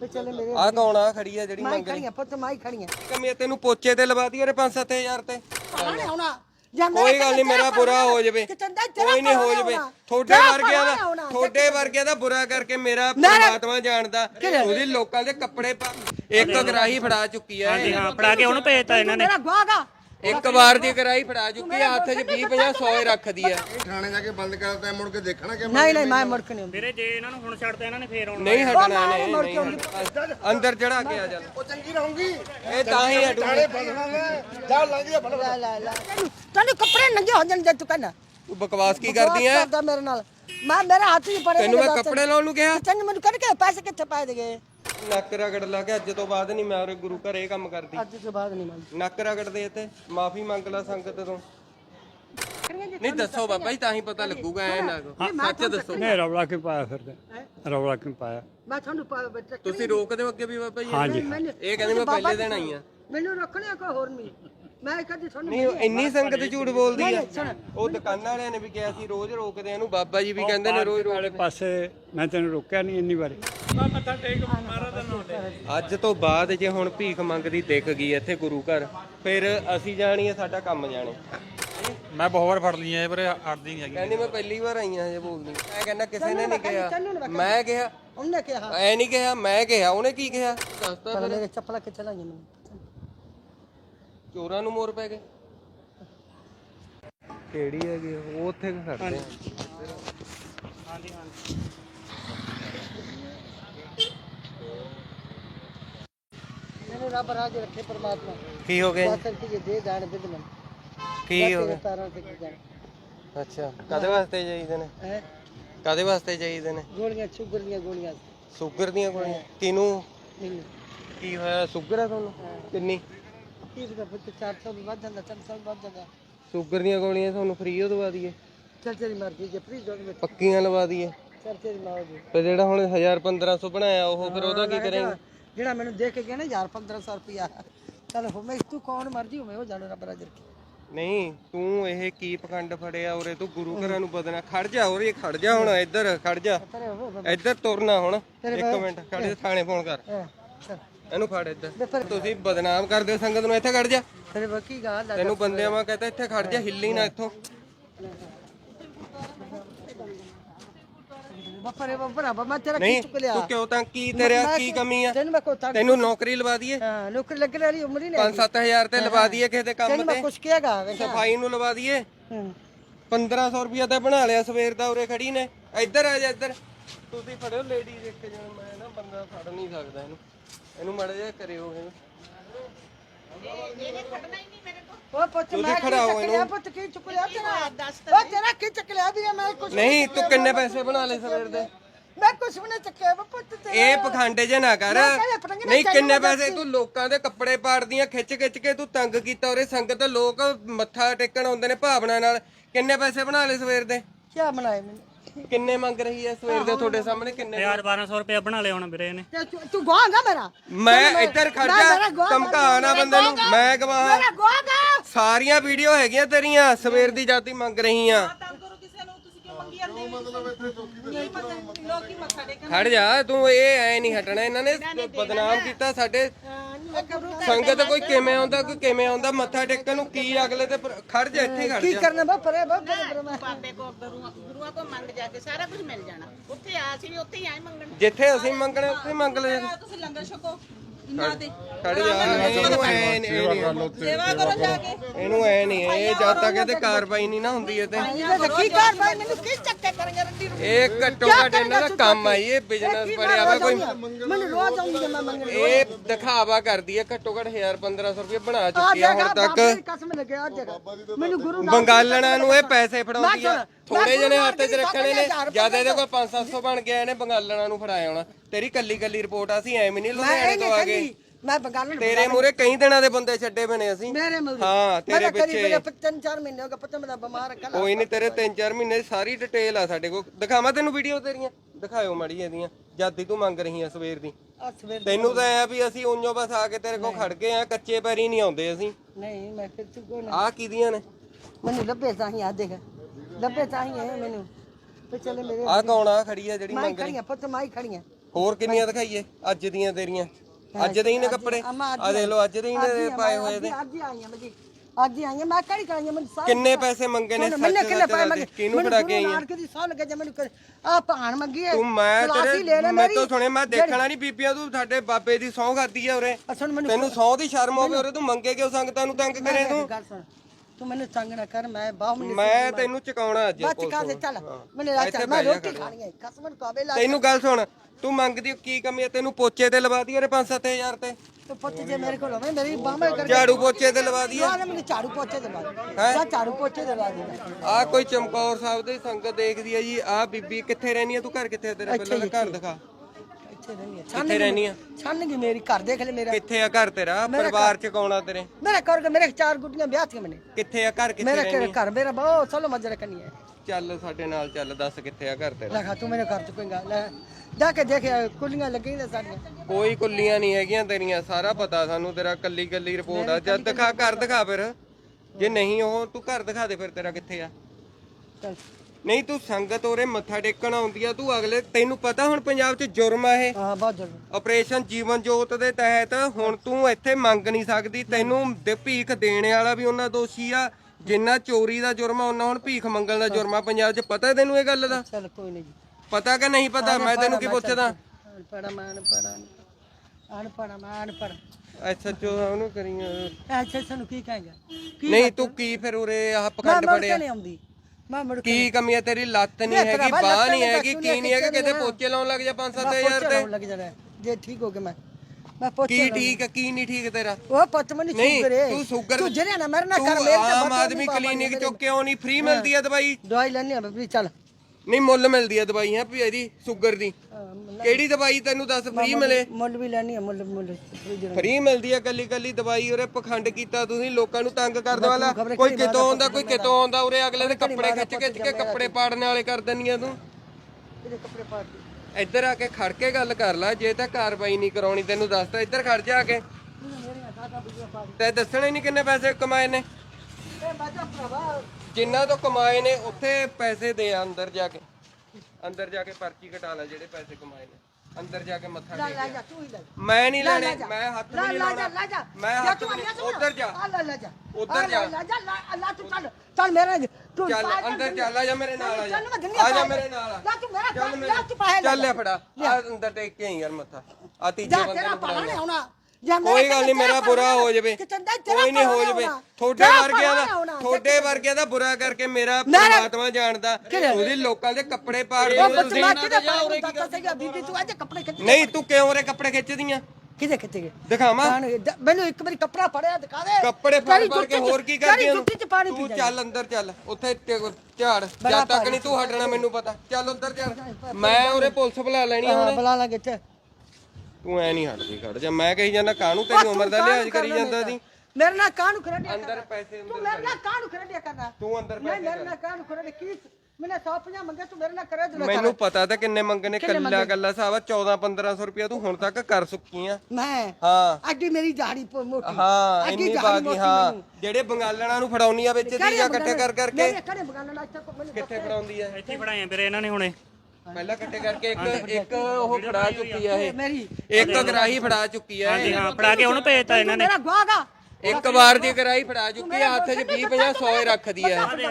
ਤੇ ਚਲੇ ਮੇਰੇ ਆਹ ਕੌਣ ਆ? ਖੜੀ ਆ ਜਿਹੜੀ ਮਾਈ ਮੰਗ ਰਹੀ ਖੜੀਆਂ ਪੁੱਤ ਮਾਈ ਖੜੀਆਂ ਕਮੀ ਤੈਨੂੰ ਪੋਚੇ ਤੇ ਲਵਾ ਦਈਏ 5-7000 ਤੇ। ਆਣੇ ਆਉਣਾ ਕੋਈ ਗੱਲ ਨਹੀਂ ਮੇਰਾ ਬੁਰਾ ਹੋ ਜਾਵੇ। ਕੋਈ ਨਹੀਂ ਹੋ ਜਾਵੇ। ਥੋੜੇ ਵਰਗਿਆਂ ਦਾ ਥੋੜੇ ਵਰਗਿਆਂ ਦਾ ਬੁਰਾ ਕਰਕੇ ਮੇਰਾ ਪਰਮਾਤਮਾ ਜਾਣਦਾ। ਉਹਦੀ ਲੋਕਾਂ ਦੇ ਕੱਪੜੇ ਪਾ ਇੱਕ ਗਰਾਹੀ ਫੜਾ ਚੁੱਕੀ ਆ ਇਹ। ਹਾਂ ਫੜਾ ਕੇ ਉਹਨੂੰ ਭੇਜਤਾ ਇਹਨਾਂ ਨੇ। ਮੇਰਾ ਗਵਾਗਾ ਇੱਕ ਵਾਰ ਦੀ ਗਰਾਹੀ ਫੜਾ ਚੁੱਕੀ ਆ ਹੱਥ 'ਚ 20 50 100 ਰੱਖਦੀ ਆ। ਥਾਣੇ ਜਾ ਕੇ ਬੰਦ ਕਰਦਾ ਮੁੜ ਕੇ ਦੇਖਣਾ ਕਿ ਨਹੀਂ ਨਹੀਂ ਮੈਂ ਮੁੜ ਕੇ ਨਹੀਂ ਆਉਂਦੀ। ਵੀਰੇ ਜੇ ਇਹਨਾਂ ਨੂੰ ਹੁਣ ਛੱਡਦੇ ਇਹਨਾਂ ਨੇ ਫੇਰ ਆਉਣਾ। ਨਹੀਂ ਹਟਣਾ ਨੇ ਨਹੀਂ ਹਟਣਾ। ਅੰਦਰ ਚੜਾ ਕੇ ਆ ਜਾ। ਉਹ ਚੰਗੀ ਰਹੂਗੀ। ਇਹ ਤਾਂ ਹੀ ਹਟੂਗੀ। ਬੰਦਣਾ ਨੇ ਜਾ ਲੰਘੀ ਆ ਲੈ ਲੈ ਲੈ। ਤੈਨੂੰ- ਤੈਨੂੰ ਕੱਪੜੇ ਨੰਗੇ ਹੋ ਜਾਣ ਜੇ ਤੂੰ ਕਹਿੰਦਾ। ਤੂੰ ਬਕਵਾਸ ਕੀ ਕਰਦੀ ਆ ਕਰਦਾ ਮੇਰੇ ਨਾਲ। ਮੈਂ ਮੇਰੇ ਹੱਥ 'ਚ ਪੜੇ ਤੈਨੂੰ ਮੈਂ ਕੱਪੜੇ ਲਾਉਣ ਨੂੰ ਕਿਹਾ? ਤੈਨੂੰ ਮੈਨੂੰ ਕੱਢ ਕੇ ਪੈਸੇ ਕਿੱਥੇ ਪਾਏ ਦੇਗੇ? ਨੱਕ ਰਗੜ ਲਾ ਕੇ ਅੱਜ ਤੋਂ ਬਾਅਦ ਨਹੀਂ ਮੈਂ ਉਰੇ ਗੁਰੂ ਘਰ ਇਹ ਕੰਮ ਕਰਦੀ। ਅੱਜ ਤੋਂ ਬਾਅਦ ਨਹੀਂ ਮੰਨਦੀ। ਨੱਕ ਰਗੜਦੇ ਇੱਥੇ ਮਾਫੀ ਮੰਗ ਲੈ ਸੰਗਤ ਤੋਂ। ਨਹੀਂ ਦੱਸੋ ਬਾਬਾ ਜੀ ਤਾਂ ਹੀ ਪਤਾ ਲੱਗੂਗਾ ਐ ਨਾ ਸੱਚ ਦੱਸੋ। ਨਹੀਂ ਰੌਲਾ ਕਿਉਂ ਪਾਇਆ ਫਿਰ ਰੌਲਾ ਕਿਉਂ ਪਾਇਆ? ਮੈਂ ਤੁਹਾਨੂੰ ਪਾ ਬੱਚਾ ਤੁਸੀਂ ਰੋਕ ਦਿਓ ਅੱਗੇ ਵੀ ਬਾਬਾ ਜੀ? ਹਾਂਜੀ। ਇਹ ਕਹਿੰਦੇ ਮੈਂ ਪਹਿਲੇ ਦਿਨ ਆਈ ਆ ਮੈਨੂੰ ਰੱਖਣਿਆ ਕੋਈ ਹੋਰ ਨਹੀਂ। ਮੈਂ ਕਦੀ ਤੁਹਾਨੂੰ ਨਹੀਂ ਉਹ ਇੰਨੀ ਸੰਗਤ ਝੂਠ ਬੋਲਦੀ ਆ। ਉਹ ਦੁਕਾਨਾਂ ਵਾਲਿਆਂ ਨੇ ਵੀ ਕਿਹਾ ਸੀ ਰੋਜ਼ ਰੋਕਦੇ ਆ ਇਹਨੂੰ ਬਾਬਾ ਜੀ ਵੀ ਕਹਿੰਦੇ ਨੇ ਰੋਜ਼ ਵਾਲੇ ਪਾਸੇ ਮੈਂ ਤੈਨੂੰ ਰੋਕਿਆ ਨਹੀਂ ਇੰਨੀ ਵਾਰੀ। ਅੱਜ ਤੋਂ ਬਾਅਦ ਜੇ ਹੁਣ ਭੀਖ ਮੰਗਦੀ ਦਿਖ ਗਈ ਇੱਥੇ ਗੁਰੂ ਘਰ ਫਿਰ ਅਸੀਂ ਜਾਣੀਏ ਸਾਡਾ ਕੰਮ ਜਾਣੇ। ਮੈਂ ਬਹੁਤ ਵਾਰ ਫੜ ਲਈਆਂ ਪਰ ਹਟਦੀ ਨਹੀਂ ਹੈਗੀ। ਕਹਿੰਦੀ ਮੈਂ ਪਹਿਲੀ ਵਾਰ ਆਈ ਆ ਹਜੇ ਬੋਲਦੀ ਮੈਂ ਕਹਿੰਦਾ ਕਿਸੇ ਨੇ ਨਹੀਂ ਕਿਹਾ। ਮੈਂ ਕਿਹਾ ਉਹਨੇ ਕਿਹਾ। ਐ ਨਹੀਂ ਕਿਹਾ ਮੈਂ ਕਿਹਾ ਉਹਨੇ ਕੀ ਕਿਹਾ? ਚੱਪਲਾਂ ਕਿੱਥੇ ਲਾਈਆਂ ਮੈਨੂੰ ਚੋਰਾਂ ਨੂੰ ਮੋਰ ਪੈ ਗਏ। ਕਿਹੜੀ ਹੈਗੀ ਉਹ ਉੱਥੇ ਖੜਦੇ ਆ। ਮੈਨੂੰ ਰੱਬ ਰਾਜ ਰੱਖੇ ਪਰਮਾਤਮਾ। ਕੀ ਹੋ ਗਿਆ ਦਸ ਰੁਪਏ ਦੇ ਜਾਣ ਬਿਦਮਨ ਕੀ ਹੋ ਗਿਆ? ਤਾਰਾਂ ਤੇ ਕੀ ਜਾਣ। ਅੱਛਾ ਕਦੇ ਵਾਸਤੇ ਚਾਹੀਦੇ ਨੇ? ਹੈ? ਕਦੇ ਵਾਸਤੇ ਚਾਹੀਦੇ ਨੇ? ਗੋਲੀਆਂ ਸ਼ੂਗਰ ਦੀਆਂ ਗੋਲੀਆਂ। ਸ਼ੂਗਰ ਦੀਆਂ ਗੋਲੀਆਂ। ਕਿਨੂੰ ਮੈਨੂੰ। ਕੀ ਹੋਇਆ? ਸ਼ੂਗਰ ਆ ਤੁਹਾਨੂੰ? ਕਿੰਨੀ? ਕੀ ਪਤਾ ਪੁੱਤ 400 ਵੀ ਵੱਧ ਜਾਂਦਾ 300 ਵੀ ਵੱਧ ਜਾਂਦਾ। ਸ਼ੂਗਰ ਦੀਆਂ ਗੋਲੀਆਂ ਤੁਹਾਨੂੰ ਫ੍ਰੀ ਦਵਾ ਦਈਏ? ਚੱਲ ਤੇਰੀ ਮਰਜ਼ੀ ਜੇ ਫ੍ਰੀ ਦੋਗੇ ਵਿੱਚ। ਪੱਕੀਆਂ ਲਵਾ ਦਈਏ? ਚੱਲ ਤੇਰੀ ਮਾਂ ਦੀ ਤੇ ਜਿਹੜਾ ਹੁਣ 1000 1500 ਬਣਾਇਆ ਉਹ ਫਿਰ ਉਹਦਾ ਕੀ ਕਰੇਂਗੇ? ਜਿਹੜਾ ਮੈਨੂੰ ਦੇ ਕੇ ਗਿਆ ਨਾ 1000 1500 ਰੁਪਿਆ ਚੱਲ ਹੋਵੇ ਤੂੰ ਕੌਣ ਮਰਜ਼ੀ ਹੋਵੇ ਉਹ ਜਾਣੋ ਰੱਬ ਰਾਜ ਰੱਖੇ। ਨਹੀਂ ਤੂੰ ਇਹ ਕੀ ਪਖੰਡ ਫੜਿਆ ਉਰੇ ਤੂੰ ਗੁਰੂ ਘਰਾਂ ਨੂੰ ਬਦਨਾ ਖੜ ਜਾ ਉਰੇ ਖੜ ਜਾ ਹੁਣ ਇੱਧਰ ਖੜ ਜਾ। ਇੱਧਰ ਤੁਰਨਾ ਹੁਣ। ਇੱਕ ਮਿੰਟ ਖੜੇ ਥਾਣੇ ਫੋਨ ਕਰ। ਇਹਨੂੰ ਫੜ ਇੱਧਰ। ਤੁਸੀਂ ਬਦਨਾਮ ਕਰਦੇ ਹੋ ਸੰਗਤ ਨੂੰ ਇੱਥੇ ਖੜ ਜਾ। ਤੇਰੇ ਬਾਕੀ ਗੱਲ ਆ? ਤੈਨੂੰ ਬੰਦਿਆਂ ਵਾਂ ਕਹਤਾ ਇੱਥੇ ਖੜ ਜਾ ਹਿੱਲੀ ਨਾ ਇੱਥੋਂ। ਬੱਪਰੇ ਬੱਪਰਾ ਮੈਂ ਤੇਰਾ ਕੀ ਚੁੱਕ ਲਿਆ? ਤੂੰ ਕਿਉਂ ਤਾਂ ਕੀ ਤੇਰਾ ਕੀ ਕਮੀ ਆ? ਤੈਨੂੰ ਮੈਂ ਨੌਕਰੀ ਲਵਾ ਦਈਏ? ਹਾਂ ਨੌਕਰੀ ਲੱਗਣ ਵਾਲੀ ਉਮਰ ਹੀ ਨਹੀਂ 5-7000 ਤੇ ਲਵਾ ਦਈਏ ਕਿਸੇ ਦੇ ਕੰਮ ਮੈਂ ਤੇ। ਕੁਛ ਕਿਹਾਗਾ ਸਫ਼ਾਈ ਨੂੰ ਲਵਾ ਦਈਏ। ਹੂੰ। 1500 ਰੁਪਇਆ ਤਾਂ ਬਣਾ ਲਿਆ ਸਵੇਰ ਦਾ ਉਰੇ ਖੜੀ ਨੇ। ਇੱਧਰ ਆ ਜਾ ਇੱਧਰ। ਤੁਸੀਂ ਫੜਿਓ ਲੇਡੀ ਦੇਖ ਕੇ ਜਾਣ ਮੈਂ ਨਾ ਬੰਦਾ ਫੜ ਨਹੀਂ ਸਕਦਾ ਇਹਨੂੰ। ਇਹਨੂੰ ਮੜਾ ਜਿਹਾ ਕਰਿਓ ਇਹਨੂੰ ਉਹ ਪੁੱਤ ਮੈਂ ਕੀ ਖੜਾਓ ਚੱਕ ਲਿਆ ਪੁੱਤ ਕੀ ਚੁੱਕ ਲਿਆ ਤੇਰਾ? ਉਹ ਤੇਰਾ ਕੀ ਚੱਕ ਲਿਆ ਵੀ ਮੈਂ ਕੁਛ ਨਹੀਂ ਤੂੰ ਕਿੰਨੇ ਪੈਸੇ ਬਣਾ ਲਏ ਸਵੇਰ ਦੇ? ਮੈਂ ਕੁਛ ਵੀ ਨਹੀਂ ਚੱਕਿਆ ਵਾ ਪੁੱਤ ਤੇ ਇਹ ਪਖੰਡੇ ਜੇ ਨਾ ਕਰ। ਕਹਿੰਦਾ ਪਤੰਗ ਨਾ ਨਹੀਂ ਚੱਲ ਕਿੰਨੇ ਮੈਂ ਪੈਸੇ ਤੂੰ। ਲੋਕਾਂ ਦੇ ਕੱਪੜੇ ਪਾੜਦੀਆਂ ਖਿੱਚ ਖਿੱਚ ਕੇ ਤੂੰ ਤੰਗ ਕੀਤਾ ਉਰੇ ਸੰਗਤ ਲੋਕ ਮੱਥਾ ਟੇਕਣ ਆਉਂਦੇ ਨੇ ਭਾਵਨਾ ਨਾਲ। ਕਿੰਨੇ ਪੈਸੇ ਬਣਾ ਲਏ ਸਵੇਰ ਦੇ? ਕੀ ਬਣਾਏ ਮੈਨੂੰ? ਕਿੰਨੇ ਮੰਗ ਰਹੀ ਹੈ ਸਵੇਰ ਦੇ ਤੁਹਾਡੇ ਸਾਹਮਣੇ? ਕਿੰਨੇ 1000 1200 ਰੁਪਏ ਬਣਾ ਲਿਆ ਹੁਣ ਵੀਰੇ ਇਹਨੇ। ਤੇ ਤੂੰ- ਤੂੰ ਗਵਾਂਗਾ ਮੇਰਾ? ਮੈਂ ਇੱਧਰ ਖੜ ਜਾ ਮੇਰਾ ਗਵਾਹ ਧਮਕਾ ਨਾ ਬੰਦੇ ਨੂੰ। ਮੈਂ ਗਵਾਹ। ਮੇਰਾ ਗਵਾਂਗਾ ਸਾਰੀਆਂ ਵੀਡੀਓ ਹੈਗੀਆਂ ਤੇਰੀਆਂ ਸਵੇਰ ਦੀ ਜਾਤੀ ਮੰਗ ਰਹੀ ਆ। ਖੜ ਜਾ ਤੂੰ ਇਹ ਐ ਨਹੀਂ ਹਟਣਾ। ਇਹਨਾਂ ਨੇ ਬਦਨਾਮ ਕੀਤਾ ਸਾਡੇ। ਸੰਗਤ ਕੋਈ ਕਿਵੇਂ ਆਉਂਦਾ ਕੋਈ ਕਿਵੇਂ ਆਉਂਦਾ ਮੱਥਾ ਟੇਕਣ ਨੂੰ ਕੀ ਅਗਲੇ ਤੇ ਪਰ- ਖੜ ਜਾ ਇੱਥੇ ਹੀ ਖੜ ਕੀ ਜਾ ਕਰਨਾ ਬੱਪਰੇ ਬੱਪਰੇ ਮੈਂ ਬਾਬੇ ਕੋ ਗੁਰੂਆਂ ਗੁਰੂਆਂ ਕੋ ਮੰਗ ਜਾ ਕੇ ਸਾਰਾ ਕੁਝ ਮਿਲ ਜਾਣਾ। ਉੱਥੇ ਆ ਸੀ ਵੀ ਉੱਥੇ ਹੀ ਆਏ ਮੰਗਣ। ਜਿੱਥੇ ਅਸੀਂ ਮੰਗਣੇ ਉੱਥੇ ਮੰਗ ਲੈ ਤੁਸੀਂ ਲੰਗਰ ਛਕੋ ਇਹਨਾਂ ਦੇ। ਖੜ ਜਾ ਇਹਨੂੰ ਐ ਨਹੀਂ ਸੇਵਾ ਕਰੋ ਜਾ ਕੇ। ਇਹਨੂੰ ਐ ਨਹੀਂ ਇਹ ਜਦ ਤੱਕ ਇਹਦੇ ਕਾਰਵਾਈ ਨਹੀਂ ਨਾ ਹੁੰਦੀ ਇਹ ਤੇ ਕੀ ਕਰ ਭਾਈ ਮੈਨੂੰ ਕੀ ਚੱਕੇ ਕਰਾਂਗੇ ਰੋਟੀ? ਨੂੰ ਇਹ ਘੱਟੋ ਕਿਆ ਘੱਟ ਇਹਨਾਂ ਕਰੇਗਾ ਦਾ ਤੂੰ ਕੰਮ ਆ? ਇਹ ਬਿਜ਼ਨਸ ਬਣਿਆ ਵਾ ਕੋਈ ਆ, ਮੈਨੂੰ ਰੋਜ਼ ਆਉਂਦੀ ਆ ਮੈਂ ਮੰਗਣ ਇਹ ਦਿਖਾਵਾ ਕਰਦੀ ਹੈ ਘੱਟੋ ਘੱਟ 1000 1500 ਰੁਪਏ ਬਣਾ ਆ ਚੁੱਕੀ ਆ ਜਗਾ ਹੁਣ ਦੀ ਤੱਕ ਕਸਮ ਲੱਗਿਆ ਆ ਜਗਾ ਮੈਨੂੰ ਗੁਰੂ ਨਾਨਕ ਬੰਗਾਲਣਾ ਨੂੰ ਇਹ ਪੈਸੇ ਫੜਾਉਂਦੀ ਆ। ਥੋੜੇ ਜਣੇ ਹੱਥ 'ਚ ਦੀ ਰੱਖਣੇ ਨੇ। ਜਦ ਇਹਦੇ ਕੋਲ 5-700 ਬਣ ਗਿਆ ਇਹਨੇ ਬੰਗਾਲਣਾ ਨੂੰ ਫੜਾਇਆ ਹੋਣਾ। ਤੇਰੀ ਕੱਲੀ ਕੱਲੀ ਰਿਪੋਰਟ ਅਸੀਂ ਐਵੇਂ ਨਹੀਂ ਲੁਧਿਆਣੇ ਤੋਂ ਆ ਗਏ। ਮੈਂ ਬੰਗਾਲਣ ਤੇਰੇ ਮੂਰੇ ਕਈ ਦਿਨਾਂ ਦੇ ਬੰਦੇ ਛੱਡੇ ਬਣੇ ਅਸੀਂ। ਮੇਰੇ ਮੂਰੇ ਹਾਂ, ਤੇਰੇ ਮੈਂ ਪਿੱਛੇ। ਤਿੰਨ ਚਾਰ ਮਹੀਨੇ ਹੋ ਗਏ ਪਤਾ ਮੇਰਾ ਬਿਮਾਰ ਕੱਲ ਕੋਈ ਨਹੀਂ ਤੇਰੇ 3-4 ਮਹੀਨੇ ਦੀ ਸਾਰੀ ਡਿਟੇਲ ਆ ਸਾਡੇ ਕੋਲ। ਦਿਖਾਵਾਂ ਤੈਨੂੰ ਵੀਡੀਓ ਤੇਰੀਆਂ? ਦਿਖਾਇਓ ਮੜੀ ਇਹਦੀਆਂ। ਜਦ ਤੂੰ ਮੰਗ ਰਹੀ ਆ ਸਵੇਰ ਦੀ। ਆ ਸਵੇਰ ਤੈਨੂੰ ਤਾਂ ਐ ਵੀ ਅਸੀਂ ਉਂਝੋਂ ਬਸ ਆ ਕੇ ਤੇਰੇ ਕੋਲ ਖੜ ਗਏ ਆ ਕੱਚੇ ਪੈਰੀ ਨਹੀਂ ਆਉਂਦੇ ਅਸੀਂ। ਨਹੀਂ ਮੈਂ ਫਿਰ ਤੂੰ ਕੋਈ ਨਾ ਆਹ ਕਿਹਦੀਆਂ ਨੇ? ਮੈਨੂੰ ਲੱਭੇ ਤਾਂ ਹੀ ਆ ਦੇਖ। ਲੱਭੇ ਤਾਂ ਹੀ ਹੈ ਮੈਨੂੰ। ਤੇ ਚਲੇ ਮੇਰੇ ਆਹ ਕੌਣ ਆ? ਖੜੀ ਆ ਜਿਹੜੀ ਮੰਗ ਰਹੀ। ਖੜੀਆਂ ਪੁੱਤ ਮਾਈ ਖੜੀਆਂ। ਹੋਰ ਕਿੰਨੀਆਂ ਦਿਖਾਈਏ? ਅੱਜ ਦੀਆਂ ਤੇਰੀਆਂ। ਅੱਜ ਦੇ ਹੀ ਨੇ ਕੱਪੜੇ? ਆ ਦੇਖ ਲਓ ਅੱਜ ਦੇ ਹੀ ਨੇ ਪਾਏ ਹੋਏ ਨੇ। ਅੱਜ ਹੀ ਆਈਆਂ ਮੈਂ ਜੀ। ਅੱਜ ਹੀ ਆਈਆਂ ਮੈਂ ਕਿਹੜੀ ਕਰਾਂਗੀ ਮੈਨੂੰ ਸਾਰੇ ਕਿੰਨੇ ਪੈਸੇ ਮੰਗੇ ਨੇ? ਮੈਨੂੰ ਸੱਚ ਕਿੰਨੇ ਸੱਚ ਪੈਸੇ ਦੱਸ ਮੰਗੇ? ਕਿਹਨੂੰ ਫੜਾ ਕੇ ਆਈ ਆ? ਦੀ ਸੌ ਲੱਗੇ ਜੇ ਮੈਨੂੰ ਆ ਭਾਣ ਮੰਗੀ ਹੈ ਤੂੰ ਮੈਂ ਤੇਰੇ ਮੈਂ। ਤੋਂ ਸੁਣੇ ਮੈਂ ਦੇਖਣਾ ਨਹੀਂ ਬੀਬੀਆਂ ਤੂੰ ਸਾਡੇ ਬਾਬੇ ਦੀ ਸੌਂ ਖਾਦੀ ਆ ਉਰੇ। ਆ ਮੈਨੂੰ ਤੈਨੂੰ ਸੌਂ ਦੀ ਸ਼ਰਮ ਹੋਵੇ ਉਰੇ ਤੂੰ ਮੰਗੇ ਕਿਉਂ ਸੰਗਤਾਂ ਨੂੰ ਤੰਗ ਕਰੇ ਤੂੰ? ਗੱਲ ਸੁਣ। ਤੂੰ ਮੈਨੂੰ ਤੰਗ ਨਾ ਕਰ ਮੈਂ ਬਾਹ ਮੈਨੂੰ ਮੈਂ ਤੈਨੂੰ ਚਕਾਉਣਾ ਅੱਜ ਬੱਚ ਪੁਲਿਸ ਕਾ ਦੇ ਨੂੰ। ਚੱਲ। ਹਾਂ। ਮੈਨੂੰ ਇੱਥੇ ਮੈਂ ਬਹਿ ਜਾ ਰੋਟੀ ਕਰ। ਖਾਣੀ ਹੈ ਕਸਮ ਕਾਬੇ ਲਾ ਤੈਨੂੰ ਗੱਲ ਸੁਣ ਤੂੰ ਮੰਗਦੀ ਕੀ ਕਮੀ ਹੈ ਤੈਨੂੰ ਪੋਚੇ ਤੇ ਲਵਾ ਦੀ ਉਰੇ 5-7000 ਤੇ। ਤੇ ਪੁੱਤ ਜੇ ਮੇਰੇ ਕੋਲ ਹੋਵੇ ਮੇਰੀ ਬਾਹ ਮੈਂ ਕਰ ਝਾੜੂ ਪੋਚੇ ਤੇ ਲਵਾ ਦੀ ਯਾਰ ਮੈਨੂੰ ਝਾੜੂ ਪੋਚੇ ਦੇ। ਬਾਅਦ ਜਾਂ ਝਾੜੂ ਪੋਚੇ ਦੇ। ਬਾਅਦ ਆ ਕੋਈ ਚਮਕੌਰ ਸਾਹਿਬ ਦੀ ਸੰਗਤ ਦੇਖਦੀ ਆ ਜੀ ਆ ਬੀਬੀ ਕਿੱਥੇ ਰਹਿਣੀ ਆ? ਤੂੰ ਘਰ ਕਿੱਥੇ ਆ ਤੇਰਾ ਪਹਿਲਾਂ ਤਾਂ ਘਰ ਦਿਖਾ। ਇੱਥੇ ਰਹਿਣੀ ਹੈ ਕਿੱਥੇ ਰਹਿਣੀ ਆ? ਛੰਨ ਗਈ ਮੇਰੀ ਘਰ ਦੇਖ ਲੈ ਮੇਰਾ। ਕਿੱਥੇ ਆ ਘਰ ਤੇਰਾ? ਪਰਿਵਾਰ ਚ ਕੌਣ ਆ ਤੇਰੇ? ਮੇਰਾ ਘਰ ਮੇਰੇ ਚਾਰ ਗੁੱਡੀਆਂ ਵਿਆਹ ਥੀਆਂ ਮੈਨੇ। ਕਿੱਥੇ ਆ ਘਰ? ਕਿੱਥੇ ਮੇਰਾ ਰਹਿਣੀ ਘਰ ਘਰ ਮੇਰਾ ਬਹੁਤ ਸੋਲੋ ਮਜਰ ਕਰਨੀ ਹੈ ਚੱਲ ਸਾਡੇ ਨਾਲ ਚੱਲ ਦੱਸ ਕਿੱਥੇ ਆ ਘਰ ਤੇਰਾ? ਲੈ ਖਾ ਤੂੰ ਮੇਰੇ ਘਰ ਚ ਕੋਈ ਗੱਲ ਲੈ। ਜਾ ਕੇ ਦੇਖ ਕੁੱਲੀਆਂ ਲੱਗੀਆਂ ਨੇ ਸਾਡੀਆਂ। ਕੋਈ ਕੁੱਲੀਆਂ ਨਹੀਂ ਹੈਗੀਆਂ ਤੇਰੀਆਂ ਸਾਰਾ ਪਤਾ ਸਾਨੂੰ ਤੇਰਾ ਕੱਲੀ ਕੱਲੀ ਰਿਪੋਰਟ ਆ। ਜਦ ਦਿਖਾ ਘਰ ਦਿਖਾ ਫਿਰ। ਜੇ ਨਹੀਂ ਉਹ ਤੂੰ ਘਰ ਦਿਖਾ ਦੇ ਫਿਰ ਤੇਰਾ ਕਿੱਥੇ ਆ? ਚੱਲ। ਨਹੀਂ ਤੂੰ ਸੰਗਤ ਉਰੇ ਮੱਥਾ ਟੇਕਣ ਆਉਂਦੀ ਆ ਤੂੰ ਅਗਲੇ ਤੈਨੂੰ ਪਤਾ ਹੁਣ ਪੰਜਾਬ 'ਚ ਜੁਰਮ ਆ ਇਹ? ਹਾਂ ਬਹੁਤ ਜ਼ਰੂਰ ਆਪਰੇਸ਼ਨ ਜੀਵਨ ਜੋਤ ਦੇ ਤਹਿਤ ਹੁਣ ਤੂੰ ਇੱਥੇ ਮੰਗ ਨਹੀਂ ਸਕਦੀ ਤੈਨੂੰ ਦੇ ਭੀਖ ਦੇਣ ਵਾਲਾ ਵੀ ਉਹਨਾਂ ਦੋਸ਼ੀ ਆ ਜਿੰਨਾ ਚੋਰੀ ਦਾ ਜੁਰਮ ਆ ਉਹਨਾਂ ਹੁਣ ਭੀਖ ਮੰਗਣ ਦਾ ਜੁਰਮ ਆ ਪੰਜਾਬ 'ਚ। ਪਤਾ ਤੈਨੂੰ ਇਹ ਗੱਲ ਦਾ? ਚੱਲ ਕੋਈ ਨਹੀਂ ਜੀ। ਪਤਾ ਕਿ ਨਹੀਂ ਪਤਾ? ਮੈਂ ਤੈਨੂੰ ਕੀ ਪੁੱਛਦਾ? ਅਨਪੜਾ ਮੈਂ ਅਨਪੜਾ ਅਨਪੜਾ ਮੈਂ ਅਨਪੜਾ ਐਸਐਚਓ ਉਹਨੂੰ ਕਰੀਆਂ। ਐਸੇ ਸਾਨੂੰ ਕੀ ਕਹਾਂਗਾ? ਨਹੀਂ ਤੂੰ ਕੀ ਫਿਰ ਉਰੇ ਆਹ ਪਖੰਡ ਨਹੀਂ ਆਉਂਦੀ। ਮੈਂ ਮੁੜ ਕੇ ਕੀ ਕਮੀ ਹੈ ਤੇਰੀ? ਲੱਤ ਨਹੀਂ ਹੈਗੀ ਬਾਹ ਨਹੀਂ ਹੈਗੀ ਕੀ ਨਹੀਂ ਹੈਗਾ? ਕਿਤੇ ਪੋਚੇ ਲਾਉਣ ਲੱਗ ਜਾ 5-7000 ਪੋਚੇ ਤੇ। ਲੱਗ ਜਾਣਾ। ਜੇ ਠੀਕ ਹੋ ਗਿਆ ਮੈਂ। ਕੀ ਠੀਕ ਹੈ ਕੀ ਨਹੀਂ ਠੀਕ ਤੇਰਾ? ਉਹ ਪੁੱਤ ਮੈਨੂੰ ਨਹੀਂ ਸ਼ੂਗਰ ਹੈ ਤੂੰ ਸ਼ੂਗਰ ਤੂੰ ਜਿਹੜੇ ਨਾ ਮੇਰੇ ਨਾਲ ਕਰ ਮੇਰੇ ਤੇ ਆਮ ਆਦਮੀ ਕਲੀਨਿਕ ਚੋਂ ਕਿਉਂ ਨਹੀਂ? ਫ੍ਰੀ ਮਿਲਦੀ ਹੈ ਦਵਾਈ। ਦਵਾਈ ਲੈਣੀ ਆ ਬੀਬੀ ਚੱਲ। ਨਹੀਂ ਮੁੱਲ ਮਿਲਦੀ ਹੈ ਦਵਾਈ ਹੈ ਵੀ ਇਹਦੀ ਸ਼ੂਗਰ ਦੀ। ਕਿਹੜੀ ਦਵਾਈ ਤੈਨੂੰ ਦੱਸ ਫ੍ਰੀ ਮਿਲੇ? ਮੁੱਲ ਵੀ ਲੈਣੀ ਆ ਮੁੱਲ ਮੁੱਲ। ਫ੍ਰੀ ਮਿਲਦੀ ਹੈ ਕੱਲੀ ਕੱਲੀ ਦਵਾਈ ਉਰੇ ਪਖੰਡ ਕੀਤਾ ਤੁਸੀਂ ਲੋਕਾਂ ਨੂੰ ਤੰਗ ਕਰਨ ਵਾਲਾ। ਕੋਈ ਕਿਤੋਂ ਆਉਂਦਾ ਕੋਈ ਕਿਤੋਂ ਆਉਂਦਾ ਉਰੇ ਅਗਲੇ ਦੇ ਕੱਪੜੇ ਖਿੱਚ ਖਿੱਚ ਕੇ ਕੱਪੜੇ ਪਾੜਨ ਵਾਲੇ ਕਰ ਦਿੰਦੀਆਂ ਤੂੰ। ਇਹਦੇ ਕੱਪੜੇ ਪਾ ਕੇ। ਇੱਧਰ ਆ ਕੇ ਖੜ ਕੇ ਗੱਲ ਕਰ ਲੈ ਜੇ ਤਾਂ ਕਾਰਵਾਈ ਨਹੀਂ ਕਰਾਉਣੀ ਤੈਨੂੰ ਦੱਸਦਾ ਇੱਧਰ ਖੜ ਜਾ ਕੇ। ਤੇ ਦੱਸਣੇ ਨਹੀਂ ਕਿੰਨੇ ਪੈਸੇ ਕਮਾਏ ਨੇ? ਇਹ ਬਾਜਾ ਭਰਾਵਾ ਜਿੰਨਾ ਤੋਂ ਕਮਾਏ ਨੇ ਉੱਥੇ ਪੈਸੇ ਦੇ ਅੰਦਰ ਜਾ ਕੇ। ਅੰਦਰ ਜਾ ਕੇ ਪਰਚੀ ਕਟਾ ਲੈ ਜਿਹੜੇ ਪੈਸੇ ਕਮਾਏ ਨੇ। ਅੰਦਰ ਜਾ ਕੇ ਮੱਥਾ ਲੈ ਟੇਕ ਲੈ ਜਾ ਤੂੰ ਹੀ ਲੈ ਮੈਂ ਨਹੀਂ ਲੈ ਲੈਣੇ ਜਾ। ਮੈਂ ਹੱਥ ਲੈ ਵੀ ਨਹੀਂ ਲੈ ਜਾ ਲਾਉਣਾ ਲੈ ਜਾ। ਮੈਂ ਜਾ ਹੱਥ ਤੂੰ ਵੀ ਅੰਦਰ ਨਹੀਂ- ਉੱਧਰ ਜਾ। ਆ ਲੈ ਲੈ ਜਾ। ਉੱਧਰ ਆ ਲੈ ਜਾ। ਲੈ ਜਾ ਲੈ ਅੱਲਾ ਤੂੰ ਚੱਲ। ਚੱਲ ਮੇਰੇ ਤੂੰ ਚੱਲ ਅੰਦਰ ਚੱਲ ਆ ਜਾ ਮੇਰੇ ਨਾਲ ਆ ਜਾ। ਚੱਲ ਮੈਂ ਦਿੰਦੀ ਆ ਜਾ। ਮੇਰੇ ਨਾਲ। ਆ ਲੈ ਤੂੰ ਮੇਰਾ ਚੱਲ ਲੈ ਮੇਰੇ ਤੂੰ ਪੈਸੇ ਚੱਲ ਲੈ ਲੈ। ਫੜਾ। ਆ ਅੰਦਰ ਟੇਕ ਕੇ ਆਈ ਯਾਰ ਮੱਥਾ। ਆ ਤੀਜੇ ਜਾ ਬੰਦੇ ਤੇਰਾ ਨੂੰ ਪਾਣਾ ਫੜਾ ਨਹੀਂ ਲਿਆ। ਆਉਣਾ। ਕੋਈ ਗੱਲ ਨਹੀਂ ਮੇਰਾ ਬੁਰਾ ਹੋ ਜਾਵੇ। ਕੋਈ ਨਹੀਂ ਹੋ ਜਾਵੇ। ਤੁਹਾਡੇ ਵਰਗਿਆਂ ਦਾ ਤੁਹਾਡੇ ਵਰਗਿਆਂ ਦਾ ਬੁਰਾ ਕਰਕੇ ਮੇਰਾ ਪਰਮਾਤਮਾ ਜਾਣਦਾ। ਤੁਸੀਂ ਲੋਕਾਂ ਦੇ ਕੱਪੜੇ ਪਾੜ ਖਿੱਚ ਨਹੀਂ ਤੂੰ ਕਿਉਂ ਉਰੇ ਕੱਪੜੇ ਖਿੱਚਦੀਆਂ? ਕਿਤੇ ਕਿਤੇ ਦਿਖਾਵਾਂ? ਮੈਨੂੰ ਇੱਕ ਵਾਰੀ ਕੱਪੜਾ ਫੜਿਆ ਦਿਖਾ ਦੇ। ਕੱਪੜੇ ਫੜ ਫੜ ਕੇ ਹੋਰ ਕੀ ਕਰਦੀ ਆ ਜੁੱਤੀ ਚ ਪਾਣੀ ਪੀ ਤੂੰ ਚੱਲ ਅੰਦਰ ਚੱਲ। ਉੱਥੇ ਝਾੜ। ਜਦ ਤੱਕ ਨਹੀਂ ਤੂੰ ਹਟਣਾ ਮੈਨੂੰ ਪਤਾ। ਚੱਲ ਉੱਧਰ ਚੱਲ। ਮੈਂ ਉਰੇ ਪੁਲਿਸ ਬੁਲਾ ਲੈਣੀ ਹੁਣ। ਬੁਲਾ ਲਾਂਗੇ ਇੱਥੇ। ਤੂੰ ਐ ਨਹੀਂ ਹਟਦੀ ਖੜ ਜਾ। ਮੈਂ ਕਹੀ ਜਾਂਦਾ ਕਾਹਨੂੰ ਤੇਰੀ ਉਮਰ ਦਾ ਲਿਹਾਜ਼ ਕਰੀ ਜਾਂਦਾ ਸੀ? ਮੇਰੇ ਨਾਲ ਕਾਹਨੂੰ ਖਰੜਿਆ ਅੰਦਰ ਪੈਸੇ ਤੂੰ ਮੇਰੇ ਨਾਲ ਕਾਹਨੂੰ ਖਰੜਿਆ ਕਰਨਾ? ਤੂੰ ਅੰਦਰ ਨਹੀਂ ਪੈਸੇ ਮੇਰੇ ਨਾਲ ਕਾਹਨੂੰ ਖਰੜਿਆ? ਕੀ ਮੈਨੇ 150 ਮੰਗੇ ਤੂੰ ਮੇਰੇ ਨਾਲ ਕਰੇ ਤੂੰ ਮੈਨੂੰ ਪਤਾ ਤਾਂ ਕਿੰਨੇ ਮੰਗਨੇ ਕੱਲਾ ਕੱਲਾ ਆ 14 1500 ਰੁਪਇਆ ਤੂੰ ਹੁਣ ਤੱਕ ਕਰ ਚੁੱਕੀ ਆ। ਮੈਂ? ਹਾਂ। ਅੱਡੀ ਮੇਰੀ ਦਾੜੀ ਮੋਟੀ। ਹਾਂ ਇੰਨੀ ਮੋਟੀ ਹਾਂ। ਜਿਹੜੇ ਬੰਗਾਲਣਾ ਨੂੰ ਫੜਾਉਣੀ ਆ ਵਿੱਚ ਚੀਜ਼ਾਂ ਇਕੱਠੇ ਕਰ ਕਰਕੇ। ਕਿੱਥੇ ਫੜਾਉਂਦੀ ਆ? ਇੱਥੇ ਫੜਾਏ ਆ ਵੀਰੇ ਇਹਨਾਂ ਨੇ ਹੁਣੇ। ਪਹਿਲਾਂ ਇਕੱਠੇ ਕਰਕੇ ਇੱਕ ਇੱਕ ਉਹ ਫੜਾ ਚੁੱਕੀ ਆ ਇਹ। ਇੱਕ ਗਰਾਹੀ ਫੜਾ ਚੁੱਕੀ ਆ ਹਾਂਜੀ ਇਹ ਹਾਂ ਫੜਾ ਕੇ ਉਹਨੂੰ ਭੇਜਤਾ ਇਹਨਾਂ ਨੇ। ਮੇਰਾ ਗਵਾਗਾ ਇੱਕ ਵਾਰ ਦੀ ਗਰਾਹੀ ਫੜਾ ਚੁੱਕੀ ਆ ਹੱਥ 'ਚ 20 50 100 ਰੱਖਦੀ ਆ ਕੀ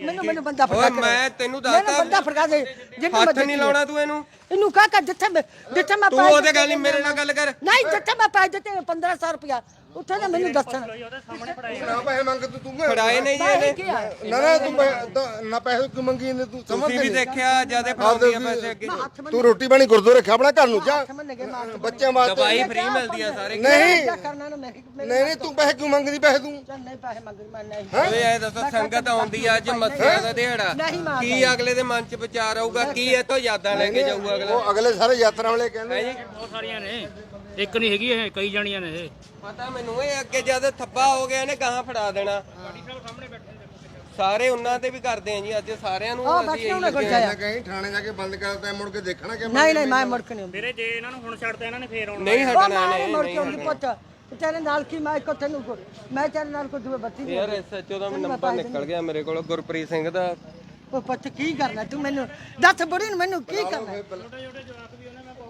ਮੈਨੂੰ ਮੈਨੂੰ ਬੰਦਾ ਓਏ ਫੜਾ ਕੇ ਮੈਂ ਤੈਨੂੰ ਮੈਨੂੰ ਬੰਦਾ ਦੱਸਦਾ ਫੜਾ ਦੇ ਜਿੰਨੂੰ ਹੱਥ ਨਹੀਂ ਲਾਉਣਾ ਤੂੰ ਇਹਨੂੰ। ਇਹਨੂੰ ਕਹ ਕਰ ਜਿੱਥੇ ਮੈਂ- ਜਿੱਥੇ ਮੈਂ ਤੂੰ ਪੈਸੇ ਉਹਦੇ ਗੱਲ ਨਹੀਂ ਮੇਰੇ ਨਾਲ ਗੱਲ ਕਰ। ਨਹੀਂ ਜਿੱਥੇ ਮੈਂ ਪੈਸੇ ਦਿੱਤੇ 1500 ਰੁਪਇਆ। ਉੱਥੇ ਨਾ ਮੈਨੂੰ ਦੱਸਣ ਉਹਦੇ ਸਾਹਮਣੇ ਫੜਾਈ ਨਾ ਪੈਸੇ ਮੰਗ ਤੂੰ ਤੂੰ ਫੜਾਏ ਨਹੀਂ ਜੀ ਇਹਨੇ। ਕੀ ਆ? ਨਾ ਨਾ ਤੂੰ ਪੈਸੇ- ਤਾਂ ਨਾ ਪੈਸੇ ਕਿਉਂ ਮੰਗੀ ਇਹਨੇ ਤੂੰ ਸਮਝ ਤੁਸੀਂ ਵੀ ਦੇਖਿਆ ਜਿਆਦੇ ਫੜਾਉਂਦੀ ਆ ਪੈਸੇ ਅੱਗੇ। ਹੱਥ ਤੂੰ ਰੋਟੀ ਪਾਣੀ ਗੁਰਦੁਆਰੇ ਰੱਖਿਆ ਆਪਣਾ ਘਰ ਨੂੰ ਜਾ। ਮੰਨ ਗਏ ਮਾਰ ਬੱਚਿਆਂ ਵਾਸਤੇ। ਦਵਾਈ ਫ੍ਰੀ ਮਿਲਦੀ ਆ ਸਾਰੇ। ਨਹੀਂ। ਕੀ ਕਰਨਾ ਨਾ ਮੈਂ ਨਹੀਂ ਨਹੀਂ ਤੂੰ ਪੈਸੇ ਕਿਉਂ ਮੰਗਦੀ ਪੈਸੇ ਤੂੰ? ਚੱਲ ਨਹੀਂ ਪੈਸੇ ਮੰਗ ਮੈਂ ਨਹੀਂ। ਓਏ ਇਹ ਦੱਸੋ ਸੰਗਤ ਆਉਂਦੀ ਆ ਅੱਜ ਮੱਸਿਆ ਦਾ ਦਿਹਾੜਾ। ਨਹੀਂ ਮਾਰਦਾ। ਕੀ ਅਗਲੇ ਦੇ ਮਨ 'ਚ ਵਿਚਾਰ ਆਊਗਾ ਕੀ ਇਹ ਤੋਂ ਯਾਦਾਂ ਲੈ ਕੇ ਜਾਊਗਾ ਅਗਲਾ? ਉਹ ਅਗਲੇ ਸਾਰੇ ਯਾਤਰਾ ਵਾਲੇ ਕਹਿੰਦੇ ਬਹੁਤ ਸਾਰੀਆਂ ਨੇ। ਇੱਕ ਨਹੀਂ ਹੈਗੀ ਇਹ ਕਈ ਜਾਣੀਆਂ ਨੇ ਇਹ। ਪਤਾ ਮੈਨੂੰ ਇਹ ਅੱਗੇ ਜਦ ਥੱਪਾ ਹੋ ਗਿਆ ਇਹਨੇ ਗਾਹਾਂ ਫੜਾ ਦੇਣਾ ਸਾਰੇ ਉਹਨਾਂ ਤੇ ਵੀ ਕਰਦੇ ਆ ਜੀ ਅੱਜ ਸਾਰਿਆਂ ਨੂੰ ਲੱਗੇ ਗੁਰਜਾਇਆ ਮੈਂ ਕਹੀਂ ਥਾਣੇ ਜਾ ਕੇ ਬੰਦ ਕਰਤਾ ਮੁੜ ਕੇ ਦੇਖਣਾ ਕਿ ਨਹੀਂ ਨਹੀਂ ਮੈਂ ਮੁੜ ਕੇ ਨਹੀਂ ਵੀਰੇ ਜੇ ਇਹਨਾਂ ਨੂੰ ਹੁਣ ਛੱਡਦੇ ਇਹਨਾਂ ਨੇ ਫੇਰ ਆਉਣਾ ਨਹੀਂ ਉਹ ਹਟਣਾ ਮੈਂ ਨੇ ਨਹੀਂ ਮੁੜ ਕੇ ਨਹੀਂ ਆਉਂਦੀ ਪੁੱਤ ਤੇਰੇ ਨਾਲ ਕੀ ਮੈਂ ਕੋ ਤੈਨੂੰ ਕੋ ਮੈਂ ਤੇਰੇ ਨਾਲ ਕੋ ਦੂਏ ਬੱਤੀ ਦੀ ਯਾਰ ਐਸਐਚਓ ਦਾ ਨੰਬਰ ਨਿਕਲ ਗਿਆ ਮੇਰੇ ਕੋਲ ਗੁਰਪ੍ਰੀਤ ਸਿੰਘ ਦਾ ਉਹ ਪੁੱਤ ਕੀ ਕਰਨਾ ਤੂੰ ਮੈਨੂੰ ਦੱਸ ਬੁੜੀ ਨੂੰ ਮੈਨੂੰ ਕੀ ਕਰਨਾ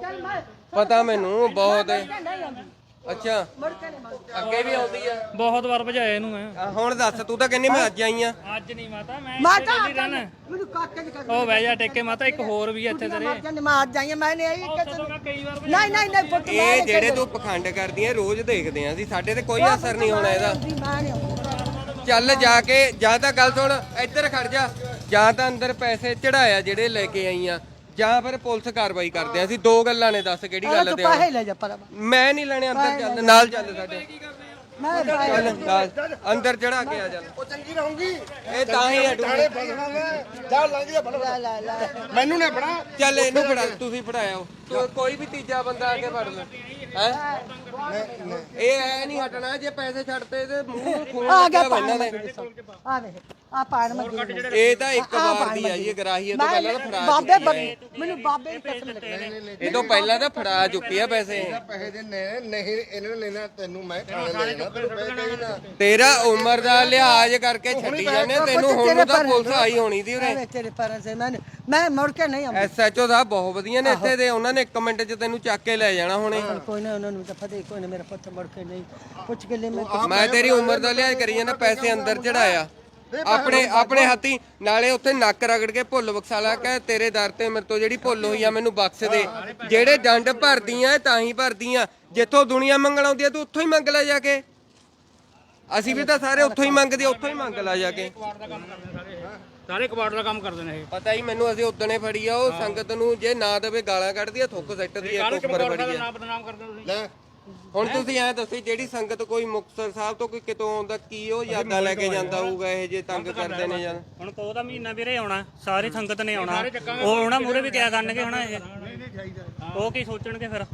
ਚੱਲ ਮੈਂ ਪਤਾ ਮੈਨੂੰ ਬਹੁਤ। ਨਹੀਂ ਅੱਛਾ। ਮੁੜ ਕੇ ਨਹੀਂ ਮੰਗਦੀ ਅੱਗੇ ਵੀ ਆਉਂਦੀ ਆ। ਬਹੁਤ ਵਾਰ ਭਜਾਇਆ ਇਹਨੂੰ ਮੈਂ। ਆ, ਹੁਣ ਦੱਸ ਤੂੰ ਤਾਂ ਕਹਿੰਦੀ ਮੈਂ ਅੱਜ ਆਈ ਆ। ਅੱਜ ਨਹੀਂ ਮਾਤਾ ਮੈਂ ਮਾਤਾ ਮੈਨੂੰ ਕਾਕੇ ਦੀ ਕਰ ਉਹ ਬਹਿ ਜਾ ਟੇਕੇ ਮਾਤਾ ਇੱਕ ਹੋਰ ਵੀ ਹੈ ਇੱਥੇ ਤੇਰੇ। ਮਰ ਜਾਂਦੀ ਮੈਂ ਅੱਜ ਆਈ ਹਾਂ, ਮੈਂ ਨਹੀਂ ਆਈ ਉਦੋਂ ਮੈਂ ਕਈ ਵਾਰ ਨਹੀਂ ਨਹੀਂ ਨਹੀਂ ਪੁੱਤ ਮੈਂ ਇਹ ਜਿਹੜੇ ਤੂੰ ਪਖੰਡ ਕਰਦੀ ਆ ਰੋਜ਼ ਦੇਖਦੇ ਆ ਅਸੀਂ ਸਾਡੇ ਤੇ ਕੋਈ ਅਸਰ ਨਹੀਂ ਹੋਣਾ ਇਹਦਾ। ਮੈਂ ਨਹੀਂ ਆਉਂਦੀ। ਚੱਲ ਜਾ ਕੇ ਜਾਂ ਤਾਂ ਗੱਲ ਸੁਣ ਇੱਧਰ ਖੜ ਜਾ। ਜਾਂ ਤਾਂ ਅੰਦਰ ਪੈਸੇ ਚੜਾਇਆ ਜਿਹੜੇ ਲੈ ਕੇ ਆਈਆਂ ਜਾਂ ਫਿਰ ਪੁਲਿਸ ਕਾਰਵਾਈ ਕਰਦੇ ਆ। ਅਸੀਂ ਦੋ ਗੱਲਾਂ ਨੇ ਦੱਸ ਕਿਹੜੀ ਗੱਲ ਤੂੰ ਤੇ ਪੈਸੇ ਲੈ ਜਾ ਪਰ ਮੈਂ ਨਹੀਂ ਲੈਣੇ ਅੰਦਰ ਚੱਲ ਨਾਲ ਚੱਲ ਸਾਡੇ। ਮੈਂ ਚੱਲ ਨਾਲ ਅੰਦਰ ਚੜਾ ਕੇ ਆ ਚੱਲ। ਉਹ ਚੰਗੀ ਰਹੂਗੀ। ਇਹ ਤਾਂ ਹੀ ਫਸਣਾ ਮੈਂ ਜਾ ਲੰਘ ਜਾ ਬਲ ਲੈ ਲੈ ਲੈ। ਮੈਨੂੰ ਨੇ ਫੜਾ। ਚੱਲ ਇਹਨੂੰ ਫੜਾ ਤੁਸੀਂ ਫੜਾਇਆ ਤੂੰ ਕੋਈ ਵੀ ਤੀਜਾ ਬੰਦਾ ਆ ਕੇ ਫੜ ਲੈ ਹੈ? ਇਹ ਐ ਨਹੀਂ ਹਟਣਾ ਜੇ ਪੈਸੇ ਛੱਡਤੇ ਤੇ ਮੂੰਹ ਨੂੰ ਖੂਨ ਆ ਗਿਆ ਦੇ ਆ ਵੇ ਆ। ਪਾਣ ਮੈਂ ਇਹ ਤਾਂ ਇੱਕ ਵਾਰ ਦੀ ਆ ਜੀ ਗਰਾਹੀ ਤੋਂ ਪਹਿਲਾਂ ਤਾਂ ਫੜਾ ਬਾਬੇ ਚੁੱਕੀ ਆ। ਮੈਨੂੰ ਬਾਬੇ ਦੀ ਕਸਮ ਲੱਗੀ ਇਹ। ਇਹ ਤੋਂ ਪਹਿਲਾਂ ਤਾਂ ਫੜਾ ਚੁੱਕੀ ਆ ਪੈਸੇ। ਪੈਸੇ ਦੇ ਨੇ ਨਹੀਂ ਇਹਨਾਂ ਨੇ ਲੈਣਾ ਤੈਨੂੰ ਮੈਂ ਥਾਣੇ ਲੈਣਾ ਤੈਨੂੰ ਪੈਸੇ ਦੇ ਨਾ। ਤੇਰਾ ਉਮਰ ਦਾ ਲਿਹਾਜ਼ ਕਰਕੇ ਛੱਡੀ ਜਾਂਦੇ ਤੈਨੂੰ ਹੁਣ ਤਾਂ ਪੁਲਿਸ ਆਈ ਹੋਣੀ ਦੀ ਉਰੇ। ਅਰੇ ਤੇਰੇ ਪੈਰਾਂ ਸੇ ਮੈਂ ਮੈਂ ਮੁੜ ਕੇ ਨਹੀਂ ਆਉਂਦੀ। ਐਸਐਚਓ ਸਾਹਿਬ ਬਹੁਤ ਵਧੀਆ ਨੇ ਇੱਥੇ ਦੇ ਉਹਨਾਂ ਨੇ 1 ਮਿੰਟ 'ਚ ਤੈਨੂੰ ਚੱਕ ਕੇ ਲੈ ਜਾਣਾ ਹੁਣੇ। ਕੋਈ ਨਾ ਉਹਨਾਂ ਨੂੰ ਤਾਂ ਫਦੇ ਕੋਈ ਨਾ ਮੇਰਾ ਪੁੱਤ ਮੁੜ ਕੇ ਨਹੀਂ। ਪੁੱਛ ਕੇ ਲੈ ਮੈਂ ਮੈਂ ਤੇਰੀ ਉਮਰ ਦਾ ਲਿਹਾਜ਼ ਕਰੀ ਜਾਂਦਾ ਪੈਸੇ ਅੰਦਰ ਚੜਾਇਆ ਆਪਣੇ ਆਪਣੇ ਹੱਥੀ ਨਾਲੇ ਉੱਥੇ ਨੱਕ ਰਗੜ ਕੇ ਭੁੱਲ ਬਖਸ਼ਾਲਾ ਕਹੇ ਤੇਰੇ ਦਰ ਤੇ ਮੇਰੇ ਤੋਂ ਜਿਹੜੀ ਭੁੱਲ ਹੋਈ ਆ ਮੈਨੂੰ ਬਖਸ਼ ਦੇ। ਜਿਹੜੇ ਡੰਡ ਭਰਦੀਆਂ ਤਾਂ ਹੀ ਭਰਦੀਆਂ। ਜਿੱਥੋਂ ਦੁਨੀਆ ਮੰਗਣ ਆਉਂਦੀ ਆ ਤੂੰ ਉੱਥੋਂ ਹੀ ਮੰਗ ਲੈ ਜਾ ਕੇ। ਅਸੀਂ ਵੀ ਤਾਂ ਸਾਰੇ ਉੱਥੋਂ ਹੀ ਮੰਗਦੇ ਉੱਥੋਂ ਹੀ ਮੰਗ ਲੈ ਜਾ ਕੇ। ਸਾਰੇ ਕਬਾੜ ਦਾ ਕੰਮ ਕਰਦੇ ਨੇ ਇਹ। ਪਤਾ ਹੀ ਮੈਨੂੰ ਅਸੀਂ ਉਦਣੇ ਫੜੀ ਆ ਉਹ ਸੰਗਤ ਨੂੰ ਜੇ ਨਾ ਦੇਵੇ ਗਾਲਾਂ ਕੱਢਦੀ ਆ ਥੁੱਕ ਸਿੱਟਦੀ ਆ ਕੁੱਪਰ ਫੜੀ ਆ। ਨਾਮ ਬਦਨਾਮ ਕਰਦੇ ਤੁਸੀਂ? ਲੈ ਹੁਣ ਤੁਸੀਂ ਐ ਦੱਸੀ ਜਿਹੜੀ ਸੰਗਤ ਕੋਈ ਮੁਕਤਸਰ ਸਾਹਿਬ ਤੋਂ ਕੋਈ ਕਿਤੋਂ ਆਉਂਦਾ ਕੀ ਉਹ ਯਾਦਾਂ ਲੈ ਕੇ ਜਾਂਦਾ ਹੋਊਗਾ ਇਹ ਜੇ ਤੰਗ ਕਰਦੇ ਨੇ ਜਾਂ ਹੁਣ ਪੋ ਦਾ ਮਹੀਨਾ ਵੀਰੇ ਆਉਣਾ ਸਾਰੀ ਸੰਗਤ ਨੇ ਆਉਣਾ। ਉਹ ਉਹਨਾਂ ਮੂਰੇ ਵੀ ਕਿਆ ਕਰਨਗੇ ਹੁਣ ਇਹ। ਉਹ ਕੀ ਸੋਚਣਗੇ ਫਿਰ?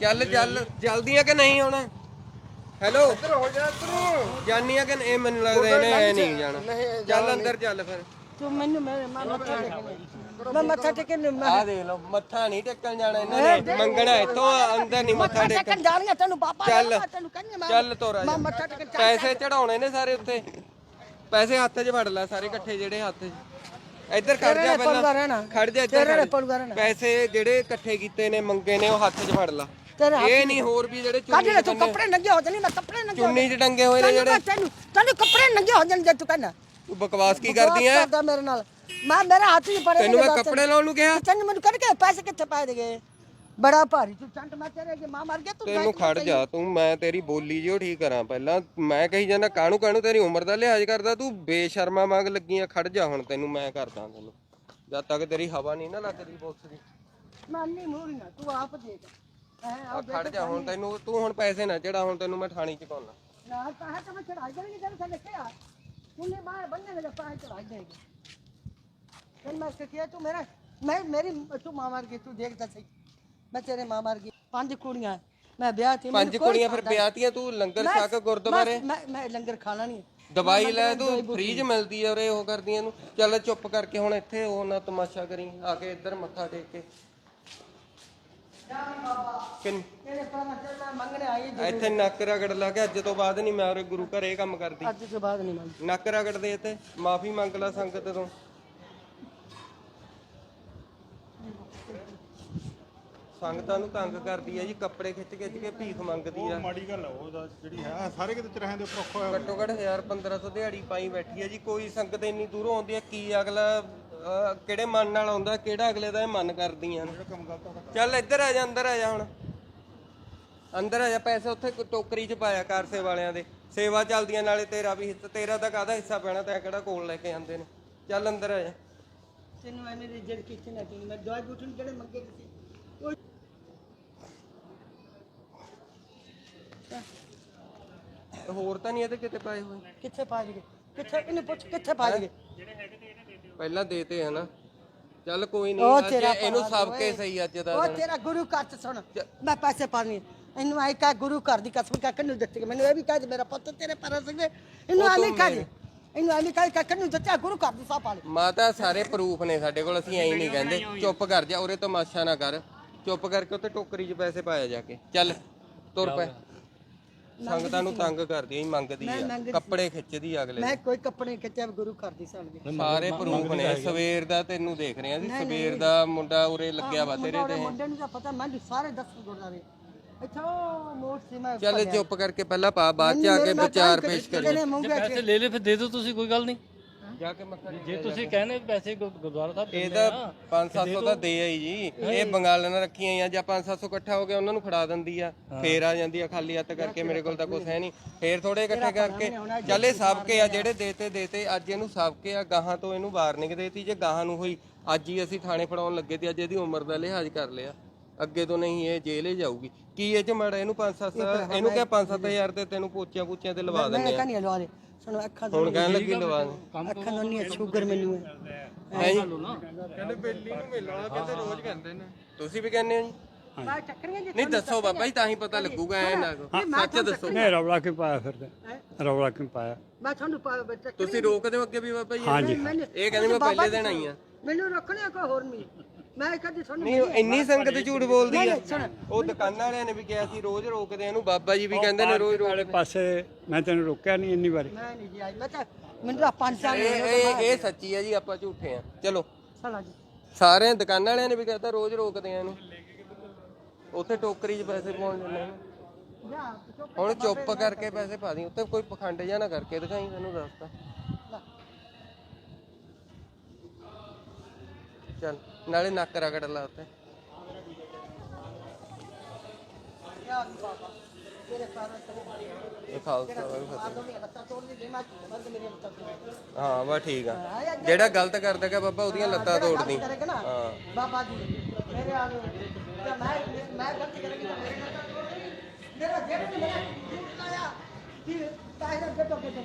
ਚੱਲ ਚੱਲ ਜਲਦੀ ਆ ਕਿ ਨਹੀਂ ਹੁਣ ਹੈਲੋ ਜਾਨੀ ਆ ਕਿ? ਇਹ ਮੈਨੂੰ ਲੱਗਦਾ ਇਹਨੇ ਐ ਨਹੀਂ ਜਾਣਾ। ਚੱਲ ਅੰਦਰ ਚੱਲ ਫਿਰ। ਤੂੰ ਮੈਨੂੰ ਮੇਰੇ ਮੈਂ ਮੱਥਾ ਟੇਕਣਾ ਮੈਂ ਮੱਥਾ ਟੇਕਣ ਮੈਂ ਆਹ ਦੇਖ ਲਓ ਮੱਥਾ ਨਹੀਂ ਟੇਕਣ ਜਾਣਾ ਇਹਨਾਂ ਨੇ। ਮੰਗਣਾ ਇੱਥੋਂ ਆ, ਅੰਦਰ ਨਹੀਂ ਮੱਥਾ ਟੇਕਣ ਜਾਣੀਆਂ ਤੈਨੂੰ ਬਾਬਾ ਚੱਲ। ਨੇ ਤੈਨੂੰ ਕਹਿੰਦੀ ਮੈਂ। ਚੱਲ ਤੋਰਾ ਮੈਂ। ਮੱਥਾ ਟੇਕਣ ਚੱਲ ਪੈਸੇ ਚੜਾਉਣੇ ਨੇ ਸਾਰੇ ਉੱਤੇ ਪੈਸੇ ਹੱਥ 'ਚ ਫੜ ਲੈ ਸਾਰੇ ਇਕੱਠੇ ਜਿਹੜੇ ਹੱਥ 'ਚ। ਇੱਧਰ ਖੜ ਜਾ ਪਹਿਲਾਂ। ਖੜ ਜਾ ਇੱਧਰ। ਪੈਸੇ ਜਿਹੜੇ ਇਕੱਠੇ ਕੀਤੇ ਨੇ ਮੰਗੇ ਨੇ ਉਹ ਹੱਥ 'ਚ ਫੜ ਲਾ। ਇਹ ਨਹੀਂ ਹੋਰ ਵੀ ਜਿਹੜੇ ਕੱਢ ਚੁੰਨੀ ਲੈ 'ਚ ਤੂੰ ਕੱਪੜੇ ਨੰਗੇ ਹੋ ਜਾਣੀ ਮੈਂ ਕੱਪੜੇ ਨੰਗੇ ਚੁੰਨੀ 'ਚ ਟੰਗੇ ਹੋਏ ਨੇ ਜਿਹੜੇ। ਤੈਨੂੰ ਤੈਨੂੰ ਕੱਪੜੇ ਨੰਗੇ ਹੋ ਜਾਣ ਜੇ ਤੂੰ ਕਹਿੰਦਾ। ਤੂੰ ਬਕਵਾਸ ਕੀ ਕਰਦੀ ਐ? ਕਰਦਾ ਮੇਰੇ ਨਾਲ। ਮੈਂ ਮੇਰਾ ਹੱਥ ਹੀ ਪੜੇ ਤੈਨੂੰ ਮੈਂ ਕੱਪੜੇ ਲਾਉਣ ਨੂੰ ਕਿਹਾ? ਤੈਨੂੰ ਮੈਨੂੰ ਕੱਢ ਕੇ ਪੈਸੇ ਕਿੱਥੇ ਪਾਏ ਦੇਗੇ ਬੜਾ ਭਾਰੀ ਤੂੰ ਚੰਟ ਮੈਂ ਤੇਰੇ ਅੱਗੇ ਮਾਂ ਮਰ ਗਿਆ ਤੂੰ ਤੈਨੂੰ ਖੜ ਜਾ ਤੂੰ ਮੈਂ ਤੇਰੀ ਬੋਲੀ ਜਿਉ ਠੀਕ ਕਰਾਂ ਪਹਿਲਾਂ। ਮੈਂ ਕਹੀ ਜਾਂਦਾ ਕਾਹਨੂੰ ਕਾਹਨੂੰ ਤੇਰੀ ਉਮਰ ਦਾ ਲਿਹਾਜ਼ ਕਰਦਾ? ਤੂੰ ਬੇਸ਼ਰਮਾ ਮੰਗ ਲੱਗੀਆਂ ਖੜ ਜਾ ਹੁਣ ਤੈਨੂੰ ਮੈਂ ਕਰਦਾ ਤੈਨੂੰ। ਜਦ ਤੱਕ ਤੇਰੀ ਹਵਾ ਨਹੀਂ ਨਾ ਲੱਗਦੀ ਪੁਲਿਸ ਦੀ। ਮੈਂ ਨਹੀਂ ਮੂਰੀਆਂ ਤੂੰ ਆਪ ਦੇਖ। ਆ ਖੜ ਜਾ ਹੁਣ ਤੈਨੂੰ ਤੂੰ ਹੁਣ ਪੈਸੇ ਨਾ ਚੜਾ ਹੁਣ ਤੈਨੂੰ ਮੈਂ ਥਾਣੀ ਚ ਪਾਉਣਾ। ਨਾ ਕਹਾ ਤਾਂ ਮੈਂ ਚੜਾਈ ਦੇਣੀ ਤੇਰੇ ਸਾਹਮਣੇ ਕਿਹਾ ਤੂਨੇ ਬਾਹਰ ਬੰਨੇ ਲਗਾ ਪਾਏ ਚੜਾਈ ਦੇਗੀ ਤੈਨੂੰ ਮੈਂ ਕਿਹਾ ਤੂੰ ਮੇਰਾ ਮੈਂ ਮੇਰੀ ਤੂੰ ਮਾਂ ਮਰ ਗਈ ਤੂੰ ਦੇਖਦਾ ਸਹੀ ਮੈਂ ਤੇਰੇ ਮਾਂ ਮਰ ਗਈ ਪੰਜ ਕੁੜੀਆਂ ਮੈਂ ਵਿਆਹ ਤੇ ਪੰਜ ਕੁੜੀਆਂ ਫਿਰ ਵਿਆਹਤੀਆਂ ਤੂੰ ਲੰਗਰ ਛਕ ਗੁਰਦੁਆਰੇ ਮੈਂ ਮੈਂ ਲੰਗਰ ਖਾਣਾ ਨਹੀਂ ਦਵਾਈ ਲੈ ਤੂੰ ਫ੍ਰੀ ਚ ਮਿਲਦੀ ਆ ਉਰੇ ਉਹ ਕਰਦੀਆਂ ਨੂੰ ਚੱਲ ਚੁੱਪ ਕਰਕੇ ਹੁਣ ਇੱਥੇ ਉਹ ਨਾ ਤਮਾਸ਼ਾ ਕਰੀ ਆ ਕੇ ਇੱਧਰ ਮੱਥਾ ਟੇਕ ਕੇ ਮੈਂ। ਇੱਥੇ ਨੱਕ ਰਗੜ ਲਾ ਕੇ ਅੱਜ ਤੋਂ ਬਾਅਦ ਨਹੀਂ ਮੈਂ ਉਰੇ ਗੁਰੂ ਘਰੇ ਇਹ ਕੰਮ ਕਰਦੀ ਅੱਜ ਤੋਂ ਬਾਅਦ ਨਹੀਂ ਮੰਗ ਨੱਕ ਰਗੜ ਦੇ ਤੇ ਮਾਫੀ ਮੰਗ ਲੈ ਸੰਗਤ ਤੋਂ ਸੰਗਤਾਂ ਨੂੰ ਤੰਗ ਕਰਦੀ ਆ ਜੀ ਕੱਪੜੇ ਖਿੱਚ ਖਿੱਚ ਕੇ ਭੀਖ ਮੰਗਦੀ ਆ। ਮਾੜੀ ਗੱਲ ਆ ਉਹ ਤਾਂ ਜਿਹੜੀ ਹੈ ਸਾਰੇ ਕਿਤੇ ਚਰਾਹਾਂ ਦੇ ਉੱਪਰ ਔਖਾ ਹੋਇਆ ਘੱਟੋ ਘੱਟ 1000 1500 ਦਿਹਾੜੀ ਪਾਈ ਬੈਠੀ ਆ ਜੀ ਕੋਈ ਸੰਗਤ ਇੰਨੀ ਦੂਰੋਂ ਆਉਂਦੀ ਆ ਕੀ ਅਗਲਾ ਅਹ, ਕਿਹੜੇ ਮਨ ਨਾਲ ਆਉਂਦਾ ਕਿਹੜਾ ਅਗਲੇ ਦਾ ਇਹ ਮਨ ਕਰਦੀਆਂ ਨੇ। ਚੱਲ ਇੱਧਰ ਆ ਜਾ ਅੰਦਰ ਆ ਜਾ ਹੁਣ। ਅੰਦਰ ਆ ਜਾ ਪੈਸੇ ਉੱਥੇ ਕੋ- ਟੋਕਰੀ 'ਚ ਪਾਇਆ ਕਾਰ ਸੇ ਵਾਲਿਆਂ ਦੇ। ਸੇਵਾ ਚੱਲਦੀਆਂ ਨਾਲੇ ਤੇਰਾ ਵੀ ਹਿੱਸਾ ਤੇਰਾ ਤਾਂ ਕਾਹਦਾ ਹਿੱਸਾ ਪੈਣਾ ਤੈਂ ਕਿਹੜਾ ਕੋਲ ਲੈ ਕੇ ਆਂਦੇ ਨੇ। ਚੱਲ ਅੰਦਰ ਆ ਜਾ। ਤੈਨੂੰ ਐਵੇਂ ਦੀ ਜੜ ਕੀਤੀ ਨਾ ਤੈਨੂੰ ਮੈਂ ਦਵਾਈ ਬੂਟਣ ਜਿਹੜੇ ਮੰਗੇ ਸੀ ਉਹ ਤੇ ਹੋਰ ਤਾਂ ਨਹੀਂ ਇਹਦੇ ਕਿਤੇ ਪਾਏ ਹੋਏ? ਕਿੱਥੇ ਪਾ ਜਗੇ ਕਿੱਥੇ ਇਹਨੂੰ ਪੁੱਛ ਕਿੱਥੇ ਪਾ ਜਗੇ ਪਹਿਲਾਂ ਦੇਤੇ ਹੈ ਨਾ। ਚੱਲ ਕੋਈ ਉਹ ਨਹੀਂ ਅੱਜ ਤੇਰਾ ਇਹਨੂੰ ਭਲਾ ਸਭ ਕੇ। ਸਹੀ ਅੱਜ ਦਾ ਉਹ ਦਿਨ। ਤੇਰਾ ਗੁਰੂ ਘਰ ਚ ਸੁਣ ਮੈਂ ਪੈਸੇ ਪਾਣੀ ਇਹਨੂੰ ਆਈ ਕਾ ਗੁਰੂ ਘਰ ਦੀ ਕਸਮ ਕਾ ਕੰਨੂ ਦਿੱਤੀ ਮੈਨੂੰ ਇਹ ਵੀ ਕਹਿ ਦੇ ਮੇਰਾ ਪੁੱਤ ਤੇਰੇ ਪਰ ਸਕਦੇ ਇਹਨੂੰ ਆਲੀ ਕਾ ਦੇ। ਇਹਨੂੰ ਆਲੀ ਕਾ ਕਾ ਕੰਨੂ ਦਿੱਤਾ ਗੁਰੂ ਘਰ ਦੀ ਸਾਹ ਪਾਲੇ। ਮਾਤਾ ਸਾਰੇ ਪ੍ਰੂਫ ਨੇ ਸਾਡੇ ਕੋਲ ਅਸੀਂ ਐਂ ਨਹੀਂ ਕਹਿੰਦੇ। ਚੁੱਪ ਕਰ ਜਾ ਉਰੇ ਤਮਾਸ਼ਾ ਨਾ ਕਰ। ਚੁੱਪ ਕਰਕੇ ਉੱਤੇ ਟੋਕਰੀ 'ਚ ਪੈਸੇ ਪਾਇਆ ਜਾ ਕੇ। ਚੱਲ ਤੁਰ ਪੈ। ਸੰਗਤਾਂ ਨੂੰ ਤੰਗ ਕਰਦੀ ਐ ਮੰਗਦੀ ਮੈਂ ਆ। ਮੰਗਦੀ ਕੱਪੜੇ ਖਿੱਚਦੀ ਅਗਲੇ ਮੈਂ ਕੋਈ ਕੱਪੜੇ ਕਿਤੇ ਗੁਰੂ ਘਰ ਦੀ ਸਾਲ ਦੇ ਸਾਰੇ ਪ੍ਰੂਫ ਨੇ ਸਵੇਰ ਦਾ ਤੈਨੂੰ ਦੇਖ ਰਹੇ ਆ ਜੀ ਸਵੇਰ ਦਾ ਮੁੰਡਾ ਉਰੇ ਲੱਗਿਆ ਵਾ ਤੇਰੇ ਤੇ। ਮੁੰਡੇ ਨੂੰ ਤਾਂ ਪਤਾ ਮੈਨੂੰ ਸਾਰੇ ਦੱਸ ਗੁਰਦਾਰੇ ਇੱਥੋਂ ਮੋਟ ਸੀ ਮੈਂ ਚੱਲ ਚੁੱਪ ਕਰਕੇ ਪਹਿਲਾਂ ਪਾ ਬਾਅਦ ਚ ਆ ਕੇ ਵਿਚਾਰ ਪੇਸ਼ ਕਰੀ ਪੈਸੇ ਲੈ ਲੈ ਫਿਰ ਦੇ ਦਿਓ ਤੁਸੀਂ ਕੋਈ ਗੱਲ ਨਹੀਂ। ਜਾ ਕੇ ਮੱਥਾ ਜੇ ਤੁਸੀਂ ਕਹਿੰਦੇ ਪੈਸੇ ਗੁਰ- ਗੁਰਦੁਆਰਾ ਸਾਹਿਬ ਇਹ ਤਾਂ 5-700 ਤਾਂ ਦੇ ਆਈ ਜੀ। ਇਹ ਬੰਗਾਲਨ ਰੱਖੀਆਂ ਆ ਜਾਂ 5-700 ਇਕੱਠਾ ਹੋ ਗਿਆ ਉਹਨਾਂ ਨੂੰ ਫੜਾ ਦਿੰਦੀ ਆ। ਫੇਰ ਆ ਜਾਂਦੀ ਆ ਖਾਲੀ ਹੱਥ ਕਰਕੇ ਮੇਰੇ ਕੋਲ ਤਾਂ ਕੁਝ ਹੈ ਨਹੀਂ। ਫੇਰ ਥੋੜੇ ਇਕੱਠੇ ਕਰਕੇ ਚੱਲ ਇਹ ਸਭ ਕੇ ਆ ਜਿਹੜੇ ਦੇਤੇ ਦੇਤੇ ਅੱਜ ਇਹਨੂੰ ਸਭ ਕੇ ਆ ਗਾਹਾਂ ਤੋਂ ਇਹਨੂੰ ਵਾਰਨਿੰਗ ਦੇਤੀ ਜੇ ਗਾਹਾਂ ਨੂੰ ਹੋਈ ਅੱਜ ਹੀ ਅਸੀਂ ਥਾਣੇ ਫੜਾਉਣ ਲੱਗੇ ਤੇ ਅੱਜ ਇਹਦੀ ਉਮਰ ਦਾ ਲਿਹਾਜ਼ ਕਰ ਲਿਆ। ਅੱਗੇ ਤੋਂ ਨਹੀਂ ਇਹ ਜੇਲ੍ਹ ਜਾਊਗੀ। ਕੀ ਇਹ ਚ ਮੜਾ ਇਹਨੂੰ 5-7 ਇਹਨੂੰ ਕਿਹਾ 5-7000 ਤੇ ਤੈਨੂੰ ਪੋਚਿਆਂ ਪੁੱਚਿਆਂ ਤੇ ਲਵਾ ਦਿੰਦੇ ਮੈਂ ਆ। ਕਹਿੰਦੀ ਲਵਾ ਦੇ। ਸੁਣ ਅੱਖਾਂ ਤੋਂ ਹੁਣ ਕਹਿਣ ਲੱਗੀ ਲਵਾ ਦੇ। ਅੱਖਾਂ ਤੋਂ ਨਹੀਂ ਸ਼ੂਗਰ ਮੈਨੂੰ ਹੈ। ਹੈ। ਜੀ? ਕਹਿੰਦੇ ਬੇਲੀ ਨੂੰ ਮਿਲਣਾ ਕਹਿੰਦੇ ਰੋਜ਼ ਕਹਿੰਦੇ ਨੇ। ਤੁਸੀਂ ਵੀ ਕਹਿੰਦੇ ਹੋ ਜੀ? ਮੈਂ ਚੱਕਰੀਆਂ ਜੀ ਨਹੀਂ ਦੱਸੋ ਬਾਬਾ ਜੀ ਤਾਂ ਹੀ ਪਤਾ ਲੱਗੂਗਾ ਐ ਨਾ ਸੱਚ ਦੱਸੋ। ਨਹੀਂ ਰੌਲਾ ਕਿਉਂ ਪਾਇਆ ਫਿਰਦਾ ਰੌਲਾ ਕਿਉਂ ਪਾਇਆ? ਮੈਂ ਤੁਹਾਨੂੰ ਪਾ ਬੱਚਾ ਤੁਸੀਂ ਰੋਕ ਦਿਓ ਅੱਗੇ ਵੀ ਬਾਬਾ ਜੀ? ਹਾਂਜੀ। ਇਹ ਕਹਿੰਦੇ ਮੈਂ ਪਹਿਲੇ ਦਿਨ ਆਈ ਆ ਮੈਨੂੰ ਰੱਖਣਾ ਕੋਈ ਹੋਰ ਨਹੀਂ। ਮੈਂ ਕਦੀ ਤੁਹਾਨੂੰ ਨਹੀਂ ਉਹ ਇੰਨੀ ਸੰਗਤ ਝੂਠ ਬੋਲਦੀ ਆ। ਉਹ ਦੁਕਾਨਾਂ ਵਾਲਿਆਂ ਨੇ ਵੀ ਕਿਹਾ ਸੀ ਰੋਜ਼ ਰੋਕਦੇ ਆ ਇਹਨੂੰ। ਬਾਬਾ ਜੀ ਵੀ ਕਹਿੰਦੇ ਨੇ ਰੋਜ਼ ਵਾਲੇ ਪਾਸੇ ਮੈਂ ਤੈਨੂੰ ਰੋਕਿਆ ਨਹੀਂ ਇੰਨੀ ਵਾਰੀ। ਮੈਂ ਨਹੀਂ ਜੀ ਆਈ ਮੈਂ ਤਾਂ ਮੈਨੂੰ ਤਾਂ ਪੰਜ ਸਾਲ ਹੋ ਇਹ ਗਏ ਇਹ ਇਹ ਸੱਚੀ ਆ ਜੀ ਆਪਾਂ ਝੂਠੇ ਆ। ਚਲੋ। ਸਾਲਾ ਜੀ। ਸਾਰੇ ਦੁਕਾਨਾਂ ਵਾਲਿਆਂ ਨੇ ਵੀ ਕਹਤਾ ਰੋਜ਼ ਰੋਕਦੇ ਆ ਇਹਨੂੰ। ਉੱਥੇ ਟੋਕਰੀ 'ਚ ਪੈਸੇ ਪਹੁੰਚ ਜਾਂਦੇ ਨੇ ਹੁਣ ਚੁੱਪ ਕਰਕੇ ਪੈਸੇ ਪਾ ਦੀ ਉੱਤੇ ਕੋਈ ਪਖੰਡ ਜਾਂ ਨਾ ਕਰਕੇ ਦਿਖਾਈ ਤੈਨੂੰ ਦੱਸਤਾ ਚੱਲ। ਨਾਲੇ ਨੱਕ ਰਗੜ ਲਾ ਉੱਤੇ ਹਾਂ ਵਾ ਠੀਕ ਆ ਜਿਹੜਾ ਗਲਤ ਕਰਦਾ ਕਿ ਬਾਬਾ ਉਹਦੀਆਂ ਲੱਤਾਂ ਤੋੜਦੀ ਹਾਂ ਬਾਬਾ ਜੀ ਮੇਰੇ ਆ ਮੈਂ ਮੈਂ ਗਲਤੀ ਕਰੇਗੀ ਤਾਂ ਮੇਰੇ ਲੱਤਾਂ ਤੋੜ ਦੇਗੀ। ਮੇਰਾ ਜਿਹੜਾ ਮੇਰਾ ਲਾਇਆ ਕਿ ਤਾਇਦਾ ਗੱਟੋ ਗੱਟੋ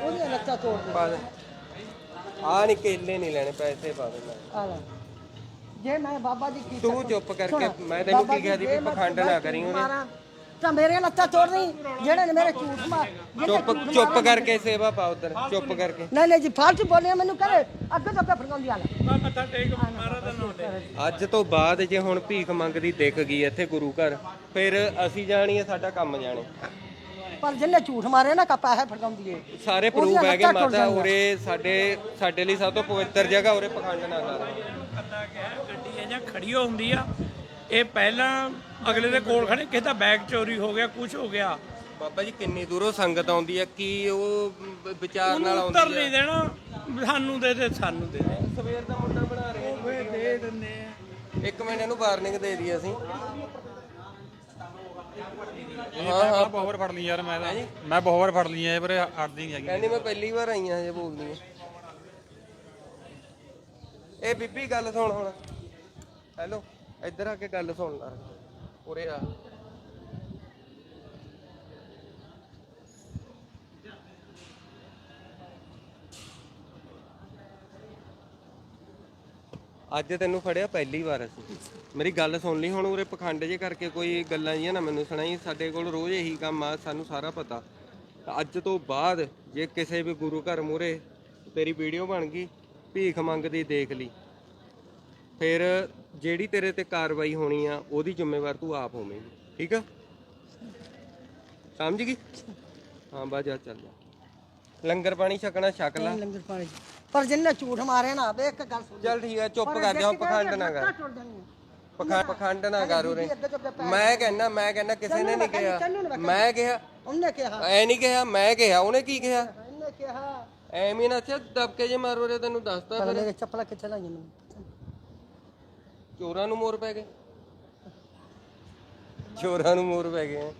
ਉਹਦੀਆਂ ਲੱਤਾਂ ਤੋੜ ਦੇ ਪਾ ਦੇ ਆ ਨਹੀਂ ਕੇਲੇ ਨਹੀਂ ਲੈਣੇ ਪੈਸੇ ਪਾ ਦੇ ਮੈਂ। ਆ ਲੈ। ਜੇ ਮੈਂ ਬਾਬਾ ਜੀ ਕੀ ਤੂੰ ਚੁੱਪ ਕਰਕੇ ਮੈਂ ਤੈਨੂੰ ਕੀ ਕਿਹਾ ਸੀ ਵੀ ਪਖੰਡ ਨਾ ਕਰੀ ਉਹਨੇ ਮਾਰਾਂ ਤਾਂ ਮੇਰੇ ਲੱਤਾਂ ਤੋੜ ਨਹੀਂ ਜਿਹੜੇ ਨੇ ਮੇਰੇ ਝੂਠ ਮਾਰ ਜਿਹਨੇ ਚੁੱਪ ਝੂਠ ਚੁੱਪ ਮਾਰਿਆ- ਕਰਕੇ ਸੇਵਾ ਪਾ ਉਧਰ ਚੁੱਪ ਕਰਕੇ। ਨਹੀਂ ਨਹੀਂ ਜੀ ਫਾਲਤੂ ਬੋਲਿਆ ਮੈਨੂੰ ਕਰੇ ਅੱਗੇ ਤੋਂ ਅੱਗੇ ਫਰਕਾਉਂਦੀ ਆ ਲੈ। ਅੱਜ ਤੋਂ ਬਾਅਦ ਜੇ ਹੁਣ ਭੀਖ ਮੰਗਦੀ ਦਿਖ ਗਈ ਇੱਥੇ ਗੁਰੂ ਘਰ ਫਿਰ ਅਸੀਂ ਜਾਣੀਏ ਸਾਡਾ ਕੰਮ ਜਾਣੇ। ਪਰ ਜਿਹਨੇ ਝੂਠ ਮਾਰੇ ਨਾ ਕਪਾ ਹੈ ਫਰਕਾਉਂਦੀ ਏ। ਸਾਰੇ ਪ੍ਰੂਫ ਹੈਗੇ ਮਾਤਾ ਉਰੇ ਸਾਡੇ ਸਾਡੇ ਲਈ ਸਭ ਤੋਂ ਪਵਿੱਤਰ ਜਗ੍ਹਾ ਉਰੇ ਪਖੰਡ ਨਾ ਕਰ ਗੱਡੀ ਇਹ ਜਾਂ ਖੜੀ ਹੁੰਦੀ ਆ ਇਹ ਪਹਿਲਾਂ ਅਗਲੇ ਦੇ ਕੋਲ ਖੜੇ ਕਿਸੇ ਦਾ ਬੈਗ ਚੋਰੀ ਹੋ ਗਿਆ ਕੁਝ ਹੋ ਗਿਆ। ਬਾਬਾ ਜੀ ਕਿੰਨੀ ਦੂਰੋਂ ਸੰਗਤ ਆਉਂਦੀ ਹੈ ਕੀ ਉਹ ਬ- ਵਿਚਾਰ ਨਾਲ ਉਹਨੂੰ ਉੱਤਰ ਆਉਂਦੀ ਨਹੀਂ ਹੈ ਦੇਣਾ ਸਾਨੂੰ ਦੇ ਦੇ ਸਾਨੂੰ ਦੇ ਦੇ। ਸਵੇਰ ਦਾ ਮੁੰਡਾ ਬਣਾ ਰਹੇ ਆ। ਜੀ। ਦੇ ਦਿੰਦੇ ਆ। ਇੱਕ ਮਿੰਟ ਇਹਨੂੰ ਵਾਰਨਿੰਗ ਦੇ ਦਈਏ ਅਸੀਂ। ਹਾਂ ਹਾਂ। ਬਹੁਤ ਵਾਰ ਫੜ ਲਈ ਯਾਰ ਮੈਂ ਤਾਂ ਮੈਂ ਬਹੁਤ ਵਾਰ ਫੜ ਲਈ ਐ ਪਰ ਅੜਦੀ ਨਹੀਂ ਹੈਗੀ। ਕਹਿੰਦੀ ਮੈਂ ਪਹਿਲੀ ਵਾਰ ਆਈ ਆ ਜੇ ਬੋਲਦੀ ਆ। ਇਹ ਬੀਬੀ ਗੱਲ ਸੁਣ ਹੁਣ। ਹੈਲੋ ਇੱਧਰ ਆ ਕੇ ਗੱਲ ਸੁਣ ਲੈ। ਉਰੇ ਆ। ਅੱਜ ਤੈਨੂੰ ਫੜਿਆ ਪਹਿਲੀ ਵਾਰ ਅਸੀਂ। ਮੇਰੀ ਗੱਲ ਸੁਣ ਲਈ, ਹੁਣ ਉਰੇ ਪਖੰਡ ਜੇ ਕਰਕੇ ਕੋਈ ਗੱਲਾਂ ਜੀਆਂ ਨਾ ਮੈਨੂੰ ਸੁਣਾਈ, ਸਾਡੇ ਕੋਲ ਰੋਜ਼ ਇਹੀ ਕੰਮ ਆ, ਸਾਨੂੰ ਸਾਰਾ ਪਤਾ। ਤਾਂ ਅੱਜ ਤੋਂ ਬਾਅਦ ਜੇ ਕਿਸੇ ਵੀ ਗੁਰੂ ਘਰ ਮੂਰੇ ਤੇਰੀ ਵੀਡੀਓ ਬਣ ਗਈ, ਭੀਖ ਮੰਗਦੀ ਦੇਖ ਲਈ। ਫਿਰ ਜਿਹੜੀ ਤੇਰੇ ਤੇ ਕਾਰਵਾਈ ਹੋਣੀ ਆ, ਉਹਦੀ ਜ਼ਿੰਮੇਵਾਰ ਤੂੰ ਆਪ ਹੋਵੇਂਗੀ। ਠੀਕ ਆ? ਸਮਝ ਗਈ? ਹਾਂ ਬਾ ਚੱਲ ਜਾ। ਲੰਗਰ ਪਾਣੀ ਛਕਣਾ ਛਕ ਲੈ। ਲੰਗਰ ਪਾਣੀ ਪਰ ਜਿਹਨੇ ਝੂਠ ਮਾਰੇ ਨਾ ਵੇ ਇੱਕ ਗੱਲ ਸੁਣ ਚੱਲ ਠੀਕ ਆ ਚੁੱਪ ਕਰ ਜਾ ਪਖੰਡ ਨਾ ਕਰ। ਪਖੰਡ ਪਖੰਡ ਨਾ ਕਰ ਉਰੇ। ਮੈਂ ਕਹਿੰਦਾ ਮੈਂ ਕਹਿੰਦਾ ਕਿਸੇ ਨੇ ਨਹੀਂ ਕਿਹਾ ਮੈਂ ਕਿਹਾ ਉਹਨੇ ਕਿਹਾ। ਐ ਨਹੀਂ ਕਿਹਾ ਮੈਂ ਕਿਹਾ। ਉਹਨੇ ਕੀ ਕਿਹਾ? ਇਹਨੇ ਕਿਹਾ। ਐਵੇਂ ਨਾ ਅੱਛਾ ਦਬਕੇ ਜੇ ਮਾਰੋ ਰੇ ਤੈਨੂੰ ਪਰ ਫਿਰ। ਚੱਪਲਾਂ ਕਿੱਥੇ ਲਾਈਆਂ ਮੈਨੂੰ? ਚੋਰਾਂ ਨੂੰ ਮੋਰ ਪੈ ਗਏ। ਚੋਰਾਂ ਨੂੰ ਮੋਰ ਪੈ ਗਏ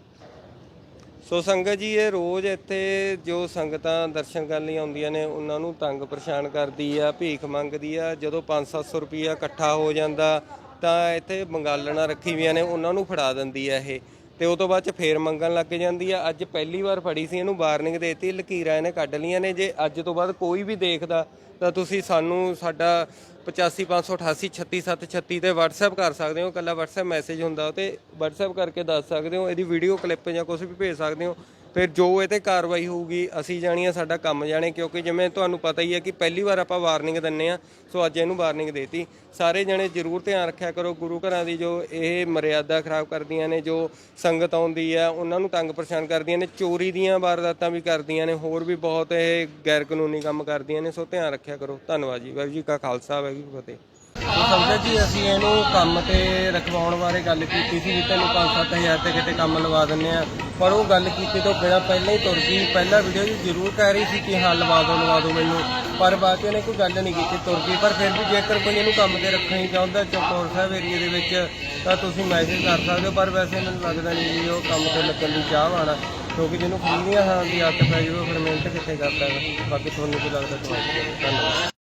ਸੋ ਸੰਗਤ ਜੀ, ਇਹ ਰੋਜ਼ ਇੱਥੇ ਜੋ ਸੰਗਤਾਂ ਦਰਸ਼ਨ ਕਰਨ ਲਈ ਆਉਂਦੀਆਂ ਨੇ, ਉਹਨਾਂ ਨੂੰ ਤੰਗ ਪਰੇਸ਼ਾਨ ਕਰਦੀ ਆ, ਭੀਖ ਮੰਗਦੀ ਆ। ਜਦੋਂ 5-700 ਰੁਪਈਆ ਇਕੱਠਾ ਹੋ ਜਾਂਦਾ, ਤਾਂ ਇੱਥੇ ਬੰਗਾਲਣਾ ਰੱਖੀ ਵੀਆਂ ਨੇ, ਉਹਨਾਂ ਨੂੰ ਫੜਾ ਦਿੰਦੀ ਆ ਇਹ। ਤੇ ਉਸ ਤੋਂ ਬਾਅਦ ਚ ਫੇਰ ਮੰਗਣ ਲੱਗ ਜਾਂਦੀ ਆ। ਅੱਜ ਪਹਿਲੀ ਵਾਰ ਫੜੀ ਸੀ ਇਹਨੂੰ, ਵਾਰਨਿੰਗ ਦੇਤੀ, ਲਕੀਰਾਂ ਇਹਨੇ ਕੱਢ ਲੀਆਂ ਨੇ। ਜੇ ਅੱਜ ਤੋਂ ਬਾਅਦ ਕੋਈ ਵੀ ਦੇਖਦਾ, ਤਾਂ ਤੁਸੀਂ ਸਾਨੂੰ ਸਾਡਾ 8558 36736 ਤੇ WhatsApp ਕਰ ਸਕਦੇ ਹੋ। ਕੱਲਾ WhatsApp ਮੈਸੇਜ ਹੁੰਦਾ, ਉਹ ਤੇ WhatsApp ਕਰਕੇ ਦੱਸ ਸਕਦੇ ਹੋ। ਇਹਦੀ ਵੀਡੀਓ ਕਲਿੱਪ ਜਾਂ ਕੁਝ ਵੀ ਭੇਜ ਸਕਦੇ ਹੋ। ਫਿਰ ਜੋ ਇਹ ਤੇ ਕਾਰਵਾਈ ਹੋਊਗੀ, ਅਸੀਂ ਜਾਣੀ ਆ ਸਾਡਾ ਕੰਮ ਜਾਣੇ, ਕਿਉਂਕਿ ਜਿਵੇਂ ਤੁਹਾਨੂੰ ਪਤਾ ਹੀ ਹੈ ਕਿ ਪਹਿਲੀ ਵਾਰ ਆਪਾਂ ਵਾਰਨਿੰਗ ਦਿੰਨੇ ਆ, ਸੋ ਅੱਜ ਇਹਨੂੰ ਵਾਰਨਿੰਗ ਦੇਤੀ। ਸਾਰੇ ਜਣੇ ਜ਼ਰੂਰ ਧਿਆਨ ਰੱਖਿਆ ਕਰੋ, ਗੁਰੂ ਘਰਾਂ ਦੀ ਜੋ ਇਹ ਮਰਿਆਦਾ ਖਰਾਬ ਕਰਦੀਆਂ ਨੇ, ਜੋ ਸੰਗਤ ਆਉਂਦੀ ਹੈ ਉਹਨਾਂ ਨੂੰ ਤੰਗ ਪਰੇਸ਼ਾਨ ਕਰਦੀਆਂ ਨੇ, ਚੋਰੀ ਦੀਆਂ ਵਾਰਦਾਤਾਂ ਵੀ ਕਰਦੀਆਂ ਨੇ, ਹੋਰ ਵੀ ਬਹੁਤ ਇਹ ਗੈਰ ਕਾਨੂੰਨੀ ਕੰਮ ਕਰਦੀਆਂ ਨੇ, ਸੋ ਧਿਆਨ ਰੱਖਿਆ ਕਰੋ। ਧੰਨਵਾਦ ਜੀ, ਵਾਹਿਗੁਰੂ ਜੀ ਕਾ ਖਾਲਸਾ, ਵਾਹਿਗੁਰੂ ਫਤਿਹ। ਸੰਗਤ ਜੀ ਅਸੀਂ ਇਹਨੂੰ ਕੰਮ ਤੇ ਰਖਵਾਉਣ ਬਾਰੇ ਗੱਲ ਕੀਤੀ ਸੀ ਵੀ ਤੈਨੂੰ 5-7000 ਤੇ ਕਿਤੇ ਕੰਮ ਲਵਾ ਦਿੰਨੇ ਆ ਪਰ ਉਹ ਗੱਲ ਕੀਤੀ ਤੋਂ ਬਿਨਾਂ ਪਹਿਲਾਂ ਹੀ ਤੁਰ ਗਈ। ਪਹਿਲਾਂ ਵੀਡੀਓ 'ਚ ਜ਼ਰੂਰ ਕਹਿ ਰਹੀ ਸੀ ਕਿ ਹਾਂ, ਲਵਾ ਦਿਓ ਲਵਾ ਦਿਓ ਮੈਨੂੰ। ਪਰ ਬਾਅਦ 'ਚ ਇਹਨੇ ਕੋਈ ਗੱਲ ਨਹੀਂ ਕੀਤੀ, ਤੁਰ ਗਈ। ਪਰ ਫਿਰ ਵੀ ਜੇਕਰ ਕੋਈ ਇਹਨੂੰ ਕੰਮ ਤੇ ਰੱਖਣਾ ਹੀ ਚਾਹੁੰਦਾ ਚੌਕੌਰ ਸਾਹਿਬ ਏਰੀਏ ਦੇ ਵਿੱਚ, ਤਾਂ ਤੁਸੀਂ ਮੈਸੇਜ ਕਰ ਸਕਦੇ ਹੋ। ਪਰ ਵੈਸੇ ਮੈਨੂੰ ਲੱਗਦਾ ਨਹੀਂ ਜੀ ਉਹ ਕੰਮ ਤੇ ਲੱਗਣ ਦੀ ਚਾਹ ਆਣਾ ਕਿਉਂਕਿ ਜਿਹਨੂੰ ਫ੍ਰੀ ਦੀਆਂ ਹਾਂ ਦੀ ਆਦਤ ਪੈ ਜਾਊ ਫਿਰ ਮਿਹਨਤ ਕਿੱਥੇ ਕਰਦਾ ਹੈਗਾ ਬਾਕੀ ਤੁਹਾਨੂੰ ਕੀ ਲੱਗਦਾ, ਤੁਹਾਨੂੰ ਧੰਨਵਾਦ।